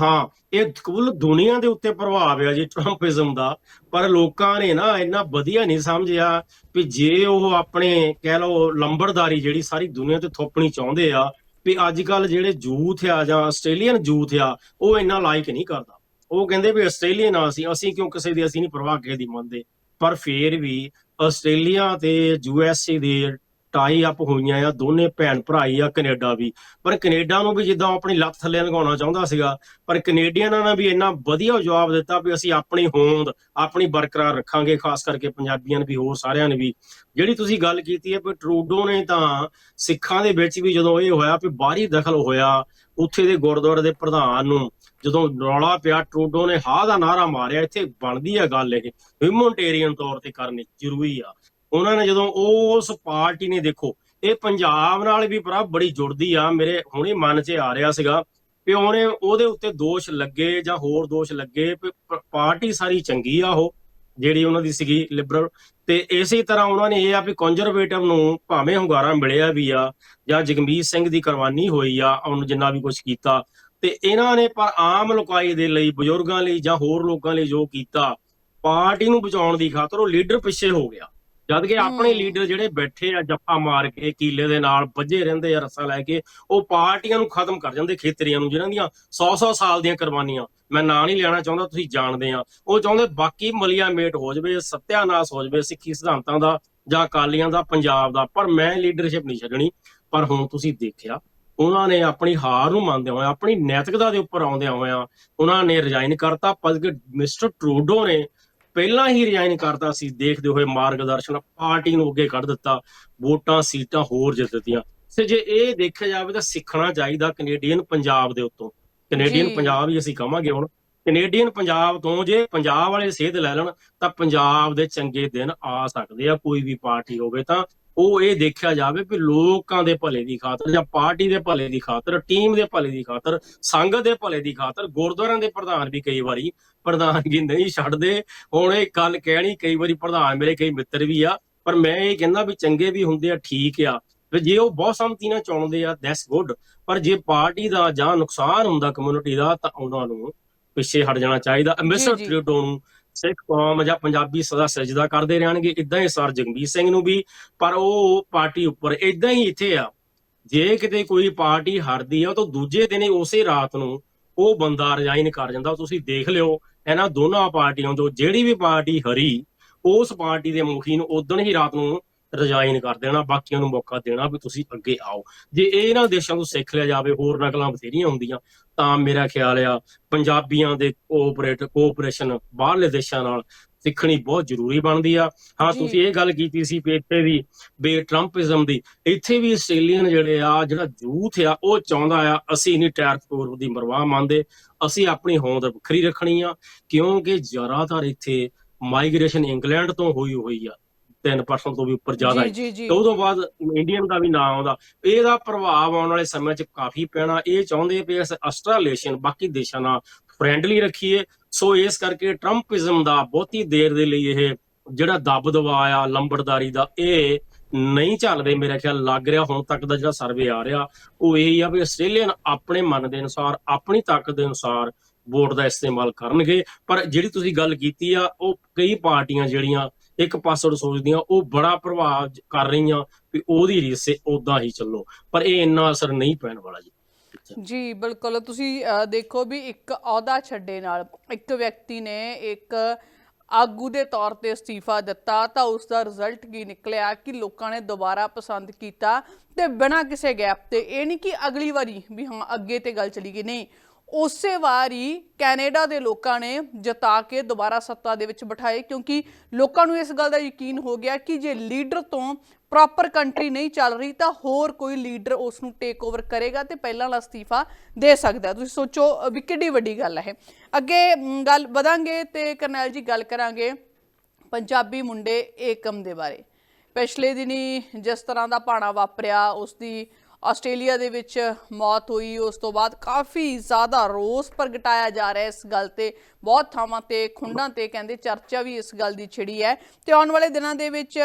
ਹਾਂ, ਇਹ ਕੁੱਲ ਦੁਨੀਆ ਦੇ ਉੱਤੇ ਪ੍ਰਭਾਵ ਹੈ ਜੀ ਟਰੰਪਿਜ਼ਮ ਦਾ। ਪਰ ਲੋਕਾਂ ਨੇ ਨਾ ਇੰਨਾ ਵਧੀਆ ਨਹੀਂ ਸਮਝਿਆ ਵੀ ਜੇ ਉਹ ਆਪਣੇ ਕਹਿ ਲਓ ਲੰਬੜਦਾਰੀ ਜਿਹੜੀ ਸਾਰੀ ਦੁਨੀਆ ਤੇ ਥੋਪਣੀ ਚਾਹੁੰਦੇ ਆ, ਵੀ ਅੱਜ ਕੱਲ ਜਿਹੜੇ ਜੂਥ ਆ ਜਾਂ ਆਸਟ੍ਰੇਲੀਅਨ ਯੂਥ ਆ, ਉਹ ਇੰਨਾ ਲਾਈਕ ਨਹੀਂ ਕਰਦਾ। ਉਹ ਕਹਿੰਦੇ ਵੀ ਆਸਟ੍ਰੇਲੀਅਨ ਆ ਅਸੀਂ ਅਸੀਂ ਕਿਉਂ ਕਿਸੇ ਦੀ ਅਸੀਂ ਨਹੀਂ ਪਰਵਾਹ ਕਿਸੇ ਦੀ ਮੰਨਦੇ। ਪਰ ਫੇਰ ਵੀ ਆਸਟ੍ਰੇਲੀਆ ਤੇ ਯੂਐਸਏ ਦੇ ਟਾਈ ਅਪ ਹੋਈਆਂ ਆ, ਦੋਨੇ ਭੈਣ ਭਰਾ ਹੀ ਆ ਕੈਨੇਡਾ ਵੀ। ਪਰ ਕੈਨੇਡਾ ਨੂੰ ਵੀ ਜਿੱਦਾਂ ਆਪਣੀ ਲੱਤ ਥੱਲੇ ਲਗਾਉਣਾ ਚਾਹੁੰਦਾ ਸੀਗਾ, ਪਰ ਕੈਨੇਡੀਅਨਾਂ ਨੇ ਵੀ ਇੰਨਾ ਵਧੀਆ ਜਵਾਬ ਦਿੱਤਾ ਵੀ ਅਸੀਂ ਆਪਣੀ ਹੋਂਦ, ਆਪਣੀ ਬਰਕਰਾਰ ਰੱਖਾਂਗੇ, ਖਾਸ ਕਰਕੇ ਪੰਜਾਬੀਆਂ ਨੇ ਵੀ, ਹੋਰ ਸਾਰਿਆਂ ਨੇ ਵੀ। ਜਿਹੜੀ ਤੁਸੀਂ ਗੱਲ ਕੀਤੀ ਹੈ ਵੀ ਟਰੂਡੋ ਨੇ ਤਾਂ ਸਿੱਖਾਂ ਦੇ ਵਿੱਚ ਵੀ ਜਦੋਂ ਇਹ ਹੋਇਆ ਵੀ ਬਾਹਰੀ ਦਖਲ ਹੋਇਆ, ਉੱਥੇ ਦੇ ਗੁਰਦੁਆਰੇ ਦੇ ਪ੍ਰਧਾਨ ਨੂੰ, ਜਦੋਂ ਰੌਲਾ ਪਿਆ, ਟਰੂਡੋ ਨੇ ਹਾਂ ਦਾ ਨਾਰਾ ਮਾਰਿਆ, ਇੱਥੇ ਬਣਦੀ ਆ ਗੱਲ ਇਹ। ਹਿਊਮਨਟੇਰੀਅਨ ਤੌਰ ਤੇ ਕਰਨੀ ਜ਼ਰੂਰੀ ਆ। ਉਹਨਾਂ ਨੇ ਜਦੋਂ ਉਸ ਪਾਰਟੀ ਨੇ ਦੇਖੋ, ਇਹ ਪੰਜਾਬ ਨਾਲ ਵੀ ਭਰਾ ਬੜੀ ਜੁੜਦੀ ਆ, ਮੇਰੇ ਹੁਣੇ ਮਨ 'ਚ ਆ ਰਿਹਾ ਸੀਗਾ ਵੀ ਉਹਨੇ ਉਹਦੇ ਉੱਤੇ ਦੋਸ਼ ਲੱਗੇ ਜਾਂ ਹੋਰ ਦੋਸ਼ ਲੱਗੇ, ਵੀ ਪਾਰਟੀ ਸਾਰੀ ਚੰਗੀ ਆ ਉਹ, ਜਿਹੜੀ ਉਹਨਾਂ ਦੀ ਸੀਗੀ ਲਿਬਰਲ ਤੇ ਇਸੇ ਤਰ੍ਹਾਂ ਉਹਨਾਂ ਨੇ ਇਹ ਆ ਵੀ ਕੰਜ਼ਰਵੇਟਿਵ ਨੂੰ ਭਾਵੇਂ ਹੁੰਗਾਰਾ ਮਿਲਿਆ ਵੀ ਆ ਜਾਂ ਜਗਮੀਤ ਸਿੰਘ ਦੀ ਕੁਰਬਾਨੀ ਹੋਈ ਆ, ਉਹਨੂੰ ਜਿੰਨਾ ਵੀ ਕੁਝ ਕੀਤਾ। ਤੇ ਇਹਨਾਂ ਨੇ ਪਰ ਆਮ ਲੋਕਾਈ ਦੇ ਲਈ, ਬਜ਼ੁਰਗਾਂ ਲਈ ਜਾਂ ਹੋਰ ਲੋਕਾਂ ਲਈ ਜੋ ਕੀਤਾ, ਪਾਰਟੀ ਨੂੰ ਬਚਾਉਣ ਦੀ ਖਾਤਰ ਉਹ ਲੀਡਰ ਪਿੱਛੇ ਹੋ ਗਿਆ। ਜਦ ਕਿ ਆਪਣੇ। ਲੀਡਰ ਜਿਹੜੇ ਬੈਠੇ ਆ ਜੱਫਾ ਮਾਰ ਕੇ ਕੀਲੇ ਦੇ ਨਾਲ ਵੱਜੇ ਰਹਿੰਦੇ ਆ ਰੱਸਾ ਲੈ ਕੇ ਉਹ ਪਾਰਟੀਆਂ ਨੂੰ ਖਤਮ ਕਰ ਜਾਂਦੇ ਖੇਤਰੀਆਂ ਨੂੰ ਜਿਨ੍ਹਾਂ ਦੀਆਂ 100-100 ਸਾਲ ਦੀਆਂ ਕੁਰਬਾਨੀਆਂ। ਮੈਂ ਨਾਂ ਨਹੀਂ ਲੈਣਾ ਚਾਹੁੰਦਾ ਤੁਸੀਂ ਜਾਣਦੇ ਆ। ਉਹ ਚਾਹੁੰਦੇ ਬਾਕੀ ਮਲੀਆ ਮੇਟ ਹੋ ਜਾਵੇ ਸਤਿਆਨਾਸ਼ ਹੋ ਜਾਵੇ ਸਿੱਖੀ ਸਿਧਾਂਤਾਂ ਦਾ ਜਾਂ ਅਕਾਲੀਆਂ ਦਾ ਪੰਜਾਬ ਦਾ। ਪਰ ਮੈਂ ਲੀਡਰਸ਼ਿਪ ਨਹੀਂ ਛੱਡਣੀ। ਪਰ ਹੁਣ ਤੁਸੀਂ ਦੇਖਿਆ ਉਹਨਾਂ ਨੇ ਆਪਣੀ ਹਾਰ ਨੂੰ ਮੰਨਦੇ ਹੋਏ ਆਪਣੀ ਨੈਤਿਕਤਾ ਦੇ ਉੱਪਰ ਆਉਂਦਿਆਂ ਹੋਇਆਂ ਉਹਨਾਂ ਨੇ ਰਿਜ਼ਾਈਨ ਕਰਤਾ। ਪਰ ਮਿਸਟਰ ਟਰੂਡੋ ਨੇ ਪਹਿਲਾਂ ਹੀ ਰਿਜ਼ਾਈਨ ਕਰਤਾ ਸੀ ਦੇਖਦੇ ਹੋਏ ਮਾਰਗਦਰਸ਼ਨ ਪਾਰਟੀ ਨੂੰ ਅੱਗੇ ਕੱਢ ਦਿੱਤਾ ਵੋਟਾਂ ਸੀਟਾਂ ਹੋਰ ਜਿੱਤ ਦਿੱਤੀਆਂ। ਤੇ ਜੇ ਇਹ ਦੇਖਿਆ ਜਾਵੇ ਤਾਂ ਸਿੱਖਣਾ ਚਾਹੀਦਾ ਕੈਨੇਡੀਅਨ ਪੰਜਾਬ ਦੇ ਉੱਤੋਂ। ਕੈਨੇਡੀਅਨ। ਪੰਜਾਬ ਹੀ ਅਸੀਂ ਕਹਾਂਗੇ ਹੁਣ। ਕੈਨੇਡੀਅਨ ਪੰਜਾਬ ਤੋਂ ਜੇ ਪੰਜਾਬ ਵਾਲੇ ਸੇਧ ਲੈ ਲੈਣ ਤਾਂ ਪੰਜਾਬ ਦੇ ਚੰਗੇ ਦਿਨ ਆ ਸਕਦੇ ਆ ਕੋਈ ਵੀ ਪਾਰਟੀ ਹੋਵੇ ਤਾਂ। ਉਹ ਇਹ ਦੇਖਿਆ ਜਾਵੇ ਵੀ ਲੋਕਾਂ ਦੇ ਭਲੇ ਦੀ ਖਾਤਰ ਜਾਂ ਪਾਰਟੀ ਦੇ ਭਲੇ ਦੀ ਖਾਤਰ ਟੀਮ ਦੇ ਭਲੇ ਦੀ ਖਾਤਰ ਸੰਗਤ ਦੇ ਭਲੇ ਦੀ ਖਾਤਰ ਗੁਰਦੁਆਰਿਆਂ ਦੇ ਪ੍ਰਧਾਨ ਵੀ ਕਈ ਵਾਰੀ ਪ੍ਰਧਾਨਗੀ ਨਹੀਂ ਛੱਡਦੇ। ਹੁਣ ਇਹ ਗੱਲ ਕਹਿਣੀ ਕਈ ਵਾਰੀ ਪ੍ਰਧਾਨ ਮੇਰੇ ਕਈ ਮਿੱਤਰ ਵੀ ਆ ਪਰ ਮੈਂ ਇਹ ਕਹਿੰਦਾ ਵੀ ਚੰਗੇ ਵੀ ਹੁੰਦੇ ਆ ਠੀਕ ਆ। ਵੀ ਜੇ ਉਹ ਬਹੁਤ ਸੰਮਤੀ ਨਾਲ ਚੁਣਦੇ ਆ ਦੈਟਸ ਗੁੱਡ ਪਰ ਜੇ ਪਾਰਟੀ ਦਾ ਜਾਂ ਨੁਕਸਾਨ ਹੁੰਦਾ ਕਮਿਊਨਿਟੀ ਦਾ ਤਾਂ ਉਹਨਾਂ ਨੂੰ ਪਿੱਛੇ ਹਟ ਜਾਣਾ ਚਾਹੀਦਾ। ਮਿਸਟਰ। ਟ੍ਰਿਡੋ ਨੂੰ ਸਿੱਖ ਕੌਮ ਜਾਂ ਪੰਜਾਬੀ ਸਦਾ ਸਜਦਾ ਕਰਦੇ ਰਹਿਣਗੇ ਇਦਾਂ ਹੀ ਸਰ ਜਗਮੀਤ ਸਿੰਘ ਨੂੰ ਵੀ, ਪਰ ਉਹ ਪਾਰਟੀ ਉੱਪਰ ਇਦਾਂ ਹੀ ਇੱਥੇ ਆ, ਜੇ ਕਿਤੇ ਕੋਈ ਪਾਰਟੀ ਹਰਦੀ ਆ, ਤਾਂ ਦੂਜੇ ਦਿਨ ਹੀ ਉਸੇ ਰਾਤ ਨੂੰ ਉਹ ਬੰਦਾ ਰਿਜ਼ਾਈਨ ਕਰ ਜਾਂਦਾ, ਤੁਸੀਂ ਦੇਖ ਲਿਓ, ਇਹਨਾਂ ਦੋਨਾਂ ਪਾਰਟੀਆਂ ਤੋਂ ਜਿਹੜੀ ਵੀ ਪਾਰਟੀ ਹਰੀ, ਉਸ ਪਾਰਟੀ ਦੇ ਮੁਖੀ ਨੂੰ ਉਦੋਂ ਹੀ ਰਾਤ ਨੂੰ ਰਿਜ਼ਾਈਨ ਕਰ ਦੇਣਾ ਬਾਕੀਆਂ ਨੂੰ ਮੌਕਾ ਦੇਣਾ ਵੀ ਤੁਸੀਂ ਅੱਗੇ ਆਓ। ਜੇ ਇਹ ਇਹਨਾਂ ਦੇਸ਼ਾਂ ਤੋਂ ਸਿੱਖ ਲਿਆ ਜਾਵੇ ਹੋਰ ਨਕਲਾਂ ਬਥੇਰੀਆਂ ਹੁੰਦੀਆਂ ਤਾਂ ਮੇਰਾ ਖਿਆਲ ਆ ਪੰਜਾਬੀਆਂ ਦੇ ਕੋਆਪਰੇਟ ਕੋਆਪਰੇਸ਼ਨ ਬਾਹਰਲੇ ਦੇਸ਼ਾਂ ਨਾਲ ਸਿੱਖਣੀ ਬਹੁਤ ਜ਼ਰੂਰੀ ਬਣਦੀ ਆ। ਹਾਂ। ਤੁਸੀਂ ਇਹ ਗੱਲ ਕੀਤੀ ਸੀ ਇੱਥੇ ਵੀ ਬੇ ਟਰੰਪਿਜ਼ਮ ਦੀ ਇੱਥੇ ਵੀ ਆਸਟ੍ਰੇਲੀਅਨ ਜਿਹੜੇ ਆ ਜਿਹੜਾ ਯੂਥ ਆ ਉਹ ਚਾਹੁੰਦਾ ਆ ਅਸੀਂ ਨਹੀਂ ਟੈਰਫੋਰ ਦੀ ਮਰਵਾਹ ਮੰਨਦੇ ਅਸੀਂ ਆਪਣੀ ਹੋਂਦ ਵੱਖਰੀ ਰੱਖਣੀ ਆ ਕਿਉਂਕਿ ਜ਼ਿਆਦਾਤਰ ਇੱਥੇ ਮਾਈਗ੍ਰੇਸ਼ਨ ਇੰਗਲੈਂਡ ਤੋਂ ਹੋਈ ਹੋਈ ਆ। 3% ਤੋਂ ਵੀ ਉੱਪਰ ਜ਼ਿਆਦਾ ਹੈ ਤੇ ਉਦੋਂ ਬਾਅਦ ਇੰਡੀਅਨ ਦਾ ਵੀ ਨਾਂ ਆਉਂਦਾ। ਇਹਦਾ ਪ੍ਰਭਾਵ ਆਉਣ ਵਾਲੇ ਸਮੇਂ 'ਚ ਕਾਫੀ ਪੈਣਾ। ਇਹ ਚਾਹੁੰਦੇ ਵੀ ਇਸ ਆਸਟ੍ਰੇਲੀਏਸ਼ਨ ਬਾਕੀ ਦੇਸ਼ਾਂ ਨਾਲ ਫ੍ਰੈਂਡਲੀ ਰੱਖੀਏ। ਸੋ ਇਸ ਕਰਕੇ ਟਰੰਪਿਜ਼ਮ ਦਾ ਬਹੁਤੀ ਦੇਰ ਦੇ ਲਈ ਇਹ ਜਿਹੜਾ ਦਬ ਦਬਾ ਆ ਲੰਬੜਦਾਰੀ ਦਾ ਇਹ ਨਹੀਂ ਚੱਲਦੇ ਮੇਰੇ ਖਿਆਲ ਲੱਗ ਰਿਹਾ। ਹੁਣ ਤੱਕ ਦਾ ਜਿਹੜਾ ਸਰਵੇ ਆ ਰਿਹਾ ਉਹ ਇਹ ਹੀ ਆ ਵੀ ਆਸਟ੍ਰੇਲੀਅਨ ਆਪਣੇ ਮਨ ਦੇ ਅਨੁਸਾਰ ਆਪਣੀ ਤਾਕਤ ਦੇ ਅਨੁਸਾਰ ਵੋਟ ਦਾ ਇਸਤੇਮਾਲ ਕਰਨਗੇ। ਪਰ ਜਿਹੜੀ ਤੁਸੀਂ ਗੱਲ ਕੀਤੀ ਆ ਉਹ ਕਈ ਪਾਰਟੀਆਂ ਜਿਹੜੀਆਂ ਇੱਕ ਪਾਸਵਰਡ ਸੋਚਦੀਆਂ, ਉਹ ਬੜਾ ਪ੍ਰਭਾਵ ਕਰ ਰਹੀਆਂ ਵੀ ਉਹਦੀ ਰੀਸੇ ਉਦਾਂ ਹੀ ਚੱਲੋ। ਪਰ ਇਹ ਇੰਨਾ ਅਸਰ ਨਹੀਂ ਪੈਣ ਵਾਲਾ ਜੀ। ਜੀ, ਬਿਲਕੁਲ। ਤੁਸੀਂ ਦੇਖੋ ਵੀ ਇੱਕ ਅਹੁਦਾ ਛੱਡੇ ਨਾਲ, ਇੱਕ ਵਿਅਕਤੀ ਨੇ ਇੱਕ ਆਗੂ ਦੇ ਤੌਰ ਤੇ ਅਸਤੀਫਾ ਦਿੱਤਾ ਤਾਂ ਉਸ ਦਾ ਰਿਜ਼ਲਟ ਕੀ ਨਿਕਲਿਆ ਕਿ ਲੋਕਾਂ ਨੇ ਦੁਬਾਰਾ ਪਸੰਦ ਕੀਤਾ ਤੇ ਬਿਨਾਂ ਕਿਸੇ ਗੈਪ ਤੇ। ਇਹ ਨਹੀਂ ਕਿ ਅਗਲੀ ਵਾਰੀ ਵੀ ਹਾਂ, ਅੱਗੇ ਤੇ ਗੱਲ ਚਲੀ ਗਈ। ਨਹੀਂ ਉਸੇ ਵਾਰੀ ਕੈਨੇਡਾ ਦੇ ਲੋਕਾਂ ਨੇ ਜਤਾ ਕੇ ਦੁਬਾਰਾ ਸੱਤਾ ਦੇ ਵਿੱਚ ਬਿਠਾਏ, ਕਿਉਂਕਿ ਲੋਕਾਂ ਨੂੰ ਇਸ ਗੱਲ ਦਾ ਯਕੀਨ ਹੋ ਗਿਆ ਕਿ ਜੇ ਲੀਡਰ ਤੋਂ ਪ੍ਰੋਪਰ ਕੰਟਰੀ ਨਹੀਂ ਚੱਲ ਰਹੀ, ਤਾਂ ਹੋਰ ਕੋਈ ਲੀਡਰ ਉਸ ਨੂੰ ਟੇਕ ਓਵਰ ਕਰੇਗਾ ਤੇ ਪਹਿਲਾਂ ਵਾਲਾ ਅਸਤੀਫਾ ਦੇ ਸਕਦਾ ਤੁਸੀਂ ਸੋਚੋ ਵੀ ਕਿੱਡੀ ਵੱਡੀ ਗੱਲ ਹੈ। ਅੱਗੇ ਗੱਲ ਵਧਾਂਗੇ ਤੇ ਕਰਨੈਲ ਜੀ ਗੱਲ ਕਰਾਂਗੇ ਪੰਜਾਬੀ ਮੁੰਡੇ ਏਕਮ ਦੇ ਬਾਰੇ। ਪਿਛਲੇ ਦਿਨੀ ਜਿਸ ਤਰ੍ਹਾਂ ਦਾ ਪਾਣਾ ਵਾਪਰਿਆ ਉਸ ਦੀ ਆਸਟ੍ਰੇਲੀਆ ਦੇ ਵਿੱਚ ਮੌਤ ਹੋਈ, ਉਸ ਤੋਂ ਬਾਅਦ ਕਾਫੀ ਜ਼ਿਆਦਾ ਰੋਸ ਪ੍ਰਗਟਾਇਆ ਜਾ ਰਿਹਾ ਇਸ ਗੱਲ ਤੇ। ਬਹੁਤ ਥਾਵਾਂ ਤੇ, ਖੁੰਡਾਂ ਤੇ ਕਹਿੰਦੇ ਚਰਚਾ ਵੀ ਇਸ ਗੱਲ ਦੀ ਛਿੜੀ ਹੈ। ਤੇ ਆਉਣ ਵਾਲੇ ਦਿਨਾਂ ਦੇ ਵਿੱਚ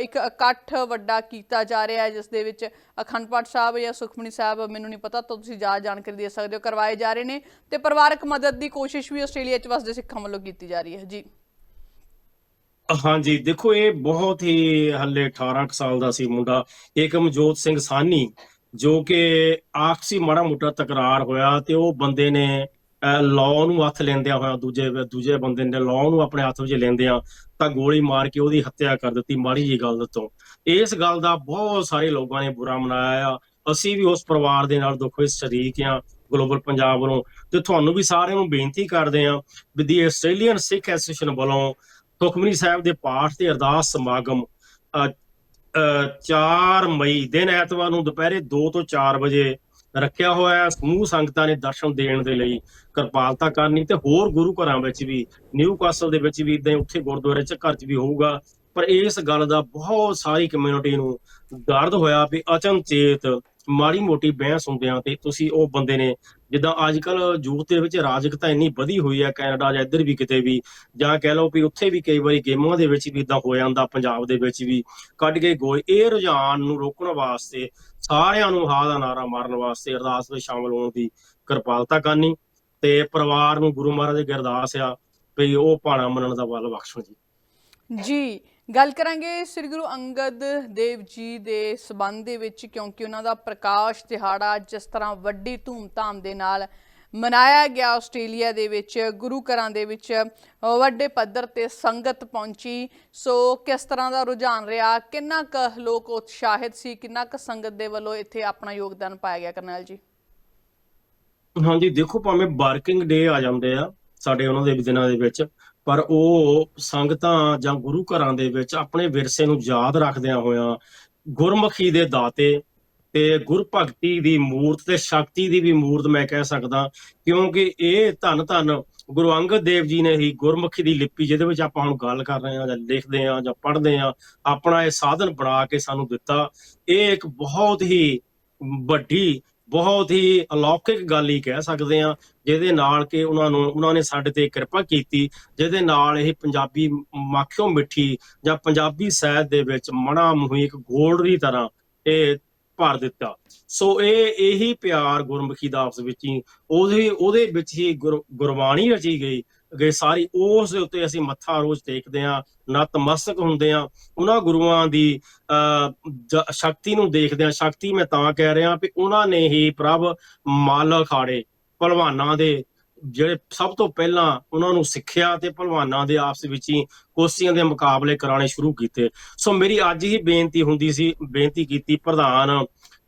ਇੱਕ ਇਕੱਠ ਵੱਡਾ ਕੀਤਾ ਜਾ ਰਿਹਾ ਹੈ, ਜਿਸ ਦੇ ਵਿੱਚ ਅਖੰਡ ਪਾਠ ਸਾਹਿਬ ਜਾਂ ਸੁਖਮਨੀ ਸਾਹਿਬ, ਮੈਨੂੰ ਨਹੀਂ ਪਤਾ, ਤਾਂ ਤੁਸੀਂ ਜ਼ਿਆਦਾ ਜਾਣਕਾਰੀ ਦੇ ਸਕਦੇ ਹੋ, ਕਰਵਾਏ ਜਾ ਰਹੇ ਨੇ। ਤੇ ਪਰਿਵਾਰਕ ਮਦਦ ਦੀ ਕੋਸ਼ਿਸ਼ ਵੀ ਆਸਟ੍ਰੇਲੀਆ 'ਚ ਵਸਦੇ ਸਿੱਖਾਂ ਵੱਲੋਂ ਕੀਤੀ ਜਾ ਰਹੀ ਹੈ। ਜੀ। ਹਾਂਜੀ, ਦੇਖੋ, ਇਹ ਬਹੁਤ ਹੀ ਹੱਲੇ 18 ਕੁ ਸਾਲ ਦਾ ਸੀ ਮੁੰਡਾ। ਏਕਮਜੋਤ ਸਿੰਘ ਸਾਨੀ ਜੋ ਕਿ ਆਖਸੀ ਮਾੜਾ ਮੋਟਾ ਤਕਰਾਰ ਹੋਇਆ ਤੇ ਉਹ ਬੰਦੇ ਨੇ ਲਾਅ ਨੂੰ ਹੱਥ ਲੈਂਦਿਆਂ ਹੋਇਆ ਦੂਜੇ ਦੂਜੇ ਬੰਦੇ ਨੇ ਲਾਅ ਨੂੰ ਆਪਣੇ ਹੱਥ ਵਿੱਚ ਲੈਂਦਿਆਂ ਤਾਂ ਗੋਲੀ ਮਾਰ ਕੇ ਉਹਦੀ ਹੱਤਿਆ ਕਰ ਦਿੱਤੀ ਮਾੜੀ ਜੀ ਗੱਲ ਤੋਂ। ਇਸ ਗੱਲ ਦਾ ਬਹੁਤ ਸਾਰੇ ਲੋਕਾਂ ਨੇ ਬੁਰਾ ਮਨਾਇਆ ਆ। ਅਸੀਂ ਵੀ ਉਸ ਪਰਿਵਾਰ ਦੇ ਨਾਲ ਦੁੱਖ ਵਿੱਚ ਸ਼ਰੀਕ ਆ ਗਲੋਬਲ ਪੰਜਾਬ ਵੱਲੋਂ। ਤੇ ਤੁਹਾਨੂੰ ਵੀ ਸਾਰਿਆਂ ਨੂੰ ਬੇਨਤੀ ਕਰਦੇ ਆ ਵੀ ਦੀ ਆਸਟ੍ਰੇਲੀਅਨ ਸਿੱਖ ਐਸੋਸੀਏਸ਼ਨ ਵੱਲੋਂ ਸੁਖਮਨੀ ਸਾਹਿਬ ਦੇ ਪਾਠ ਤੇ ਅਰਦਾਸ ਸਮਾਗਮ 4 ਮਈ ਦਿਨ ਐਤਵਾਰ ਨੂੰ ਦੁਪਹਿਰੇ 2 ਤੋਂ 4 ਵਜੇ ਰੱਖਿਆ ਹੋਇਆ ਹੈ। ਸਮੂਹ ਸੰਗਤਾਂ ਨੇ ਦਰਸ਼ਨ ਦੇਣ ਦੇ ਲਈ ਕਿਰਪਾਲਤਾ ਕਰਨੀ ਤੇ ਹੋਰ ਗੁਰੂ ਘਰਾਂ ਵਿੱਚ ਵੀ ਨਿਊ ਕਾਸਲ ਦੇ ਵਿੱਚ ਵੀ ਇਦਾਂ ਉੱਥੇ ਗੁਰਦੁਆਰੇ ਚ ਘਰ ਚ ਵੀ ਹੋਊਗਾ। ਪਰ ਇਸ ਗੱਲ ਦਾ ਬਹੁਤ ਸਾਰੀ ਕਮਿਊਨਿਟੀ ਨੂੰ ਦਰਦ ਹੋਇਆ ਵੀ ਅਚਨਚੇਤ ਮਾੜੀ ਮੋਟੀ ਬਹਿਸ ਹੁੰਦਿਆਂ ਤੇ ਤੁਸੀਂ ਉਹ ਬੰਦੇ ਨੇ ਜਿੱਦਾਂ ਅੱਜ ਕੱਲ ਯੂਥ ਦੇ ਵਿੱਚ ਰਾਜਕਤਾ ਇੰਨੀ ਵਧੀ ਹੋਈ ਹੈ ਕੈਨੇਡਾ ਜਾਂ ਇੱਧਰ ਵੀ ਕਿਤੇ ਵੀ ਜਾਂ ਕਹਿ ਲਓ ਵੀ ਉੱਥੇ ਵੀ ਕਈ ਵਾਰੀ ਗੇਮਾਂ ਦੇ ਵਿੱਚ ਵੀ ਇਦਾਂ ਹੋ ਜਾਂਦਾ, ਪੰਜਾਬ ਦੇ ਵਿੱਚ ਵੀ ਕੱਢ ਕੇ ਗੋਏ, ਇਹ ਰੁਝਾਨ ਨੂੰ ਰੋਕਣ ਵਾਸਤੇ ਸਾਰਿਆਂ ਨੂੰ ਹਾਂ ਦਾ ਨਾਰਾ ਮਾਰਨ ਵਾਸਤੇ ਅਰਦਾਸ ਵਿੱਚ ਸ਼ਾਮਲ ਹੋਣ ਦੀ ਕਿਰਪਾਲਤਾ ਕਰਨੀ ਤੇ ਪਰਿਵਾਰ ਨੂੰ ਗੁਰੂ ਮਹਾਰਾਜ ਦੀ ਅਰਦਾਸ ਆ ਵੀ ਉਹ ਭਾਣਾ ਮੰਨਣ ਦਾ ਵੱਲ ਬਖਸ਼ੋ ਜੀ। ਜੀ ਗੱਲ ਕਰਾਂਗੇ ਸ੍ਰੀ ਗੁਰੂ ਅੰਗਦ ਦੇਵ ਜੀ ਦੇ ਸਬੰਧ ਦੇ ਵਿੱਚ, ਕਿਉਂਕਿ ਉਹਨਾਂ ਦਾ ਪ੍ਰਕਾਸ਼ ਦਿਹਾੜਾ ਜਿਸ ਤਰ੍ਹਾਂ ਵੱਡੀ ਧੂਮਧਾਮ ਦੇ ਨਾਲ ਮਨਾਇਆ ਗਿਆ ਆਸਟ੍ਰੇਲੀਆ ਦੇ ਵਿੱਚ, ਗੁਰੂ ਘਰਾਂ ਦੇ ਵਿੱਚ ਵੱਡੇ ਪੱਧਰ ਤੇ ਸੰਗਤ ਪਹੁੰਚੀ। ਸੋ ਕਿਸ ਤਰ੍ਹਾਂ ਦਾ ਰੁਝਾਨ ਰਿਹਾ? ਕਿੰਨਾ ਕੁ ਲੋਕ ਉਤਸ਼ਾਹਿਤ ਸੀ? ਕਿੰਨਾ ਕੁ ਸੰਗਤ ਦੇ ਵੱਲੋਂ ਇੱਥੇ ਆਪਣਾ ਯੋਗਦਾਨ ਪਾਇਆ ਗਿਆ, ਕਰਨੈਲ ਜੀ? ਹਾਂਜੀ, ਦੇਖੋ ਭਾਵੇਂ ਵਰਕਿੰਗ ਡੇ ਆ ਜਾਂਦੇ ਆ ਸਾਡੇ ਉਹਨਾਂ ਦੇ ਦਿਨਾਂ ਦੇ ਵਿੱਚ ਪਰ ਉਹ ਸੰਗਤਾਂ ਜਾਂ ਗੁਰੂ ਘਰਾਂ ਦੇ ਵਿੱਚ ਆਪਣੇ ਵਿਰਸੇ ਨੂੰ ਯਾਦ ਰੱਖਦਿਆਂ ਹੋਇਆਂ ਗੁਰਮੁਖੀ ਦੇ ਦਾਤੇ ਤੇ ਗੁਰਭਗਤੀ ਦੀ ਮੂਰਤ ਤੇ ਸ਼ਕਤੀ ਦੀ ਵੀ ਮੂਰਤ ਮੈਂ ਕਹਿ ਸਕਦਾ, ਕਿਉਂਕਿ ਇਹ ਧੰਨ ਧੰਨ ਗੁਰੂ ਅੰਗਦ ਦੇਵ ਜੀ ਨੇ ਹੀ ਗੁਰਮੁਖੀ ਦੀ ਲਿਪੀ ਜਿਹਦੇ ਵਿੱਚ ਆਪਾਂ ਹੁਣ ਗੱਲ ਕਰ ਰਹੇ ਹਾਂ ਜਾਂ ਲਿਖਦੇ ਹਾਂ ਜਾਂ ਪੜ੍ਹਦੇ ਹਾਂ, ਆਪਣਾ ਇਹ ਸਾਧਨ ਬਣਾ ਕੇ ਸਾਨੂੰ ਦਿੱਤਾ। ਇਹ ਇੱਕ ਬਹੁਤ ਹੀ ਵੱਡੀ ਬਹੁਤ ਹੀ ਅਲੌਕਿਕ ਗੱਲ ਹੀ ਕਹਿ ਸਕਦੇ ਆ ਜਿਹਦੇ ਨਾਲ ਕਿ ਉਹਨਾਂ ਨੂੰ, ਉਹਨਾਂ ਨੇ ਸਾਡੇ ਤੇ ਕਿਰਪਾ ਕੀਤੀ, ਜਿਹਦੇ ਨਾਲ ਇਹ ਪੰਜਾਬੀ ਮਾਖਿਓ ਮਿੱਠੀ ਜਾਂ ਪੰਜਾਬੀ ਸਾਹਿਤ ਦੇ ਵਿੱਚ ਮਣਾ ਮੁਹੀ ਇੱਕ ਗੋਲਡ ਦੀ ਤਰ੍ਹਾਂ ਇਹ ਭਰ ਦਿੱਤਾ। ਸੋ ਇਹ, ਇਹੀ ਪਿਆਰ ਗੁਰਮੁਖੀ ਦਾ ਆਪਸ ਵਿੱਚ ਹੀ, ਉਹਦੇ ਉਹਦੇ ਵਿੱਚ ਹੀ ਗੁਰ- ਗੁਰਬਾਣੀ ਰਚੀ ਗਈ। ਗਈ ਸਾਰੀ ਉਸ ਦੇ ਉੱਤੇ ਅਸੀਂ ਮੱਥਾ ਰੋਜ਼ ਟੇਕਦੇ ਆ ਨਤਮਸਤਕ ਹੁੰਦੇ ਆ। ਉਹਨਾਂ ਗੁਰੂਆਂ ਦੀ ਸ਼ਕਤੀ ਨੂੰ ਦੇਖਦੇ ਆ। ਸ਼ਕਤੀ ਮੈਂ ਤਾਂ ਕਹਿ ਰਿਹਾ ਵੀ ਉਹਨਾਂ ਨੇ ਹੀ ਪ੍ਰਭ ਮਾਲ ਅਖਾੜੇ ਪਹਿਲਵਾਨਾਂ ਦੇ, ਜਿਹੜੇ ਸਭ ਤੋਂ ਪਹਿਲਾਂ ਉਹਨਾਂ ਨੂੰ ਸਿੱਖਿਆ ਤੇ ਪਹਿਲਵਾਨਾਂ ਦੇ ਆਪਸ ਵਿੱਚ ਹੀ ਕੁਸ਼ਤੀਆਂ ਦੇ ਮੁਕਾਬਲੇ ਕਰਾਣੇ ਸ਼ੁਰੂ ਕੀਤੇ। ਸੋ ਮੇਰੀ ਅੱਜ ਹੀ ਬੇਨਤੀ ਹੁੰਦੀ ਸੀ, ਬੇਨਤੀ ਕੀਤੀ ਪ੍ਰਧਾਨ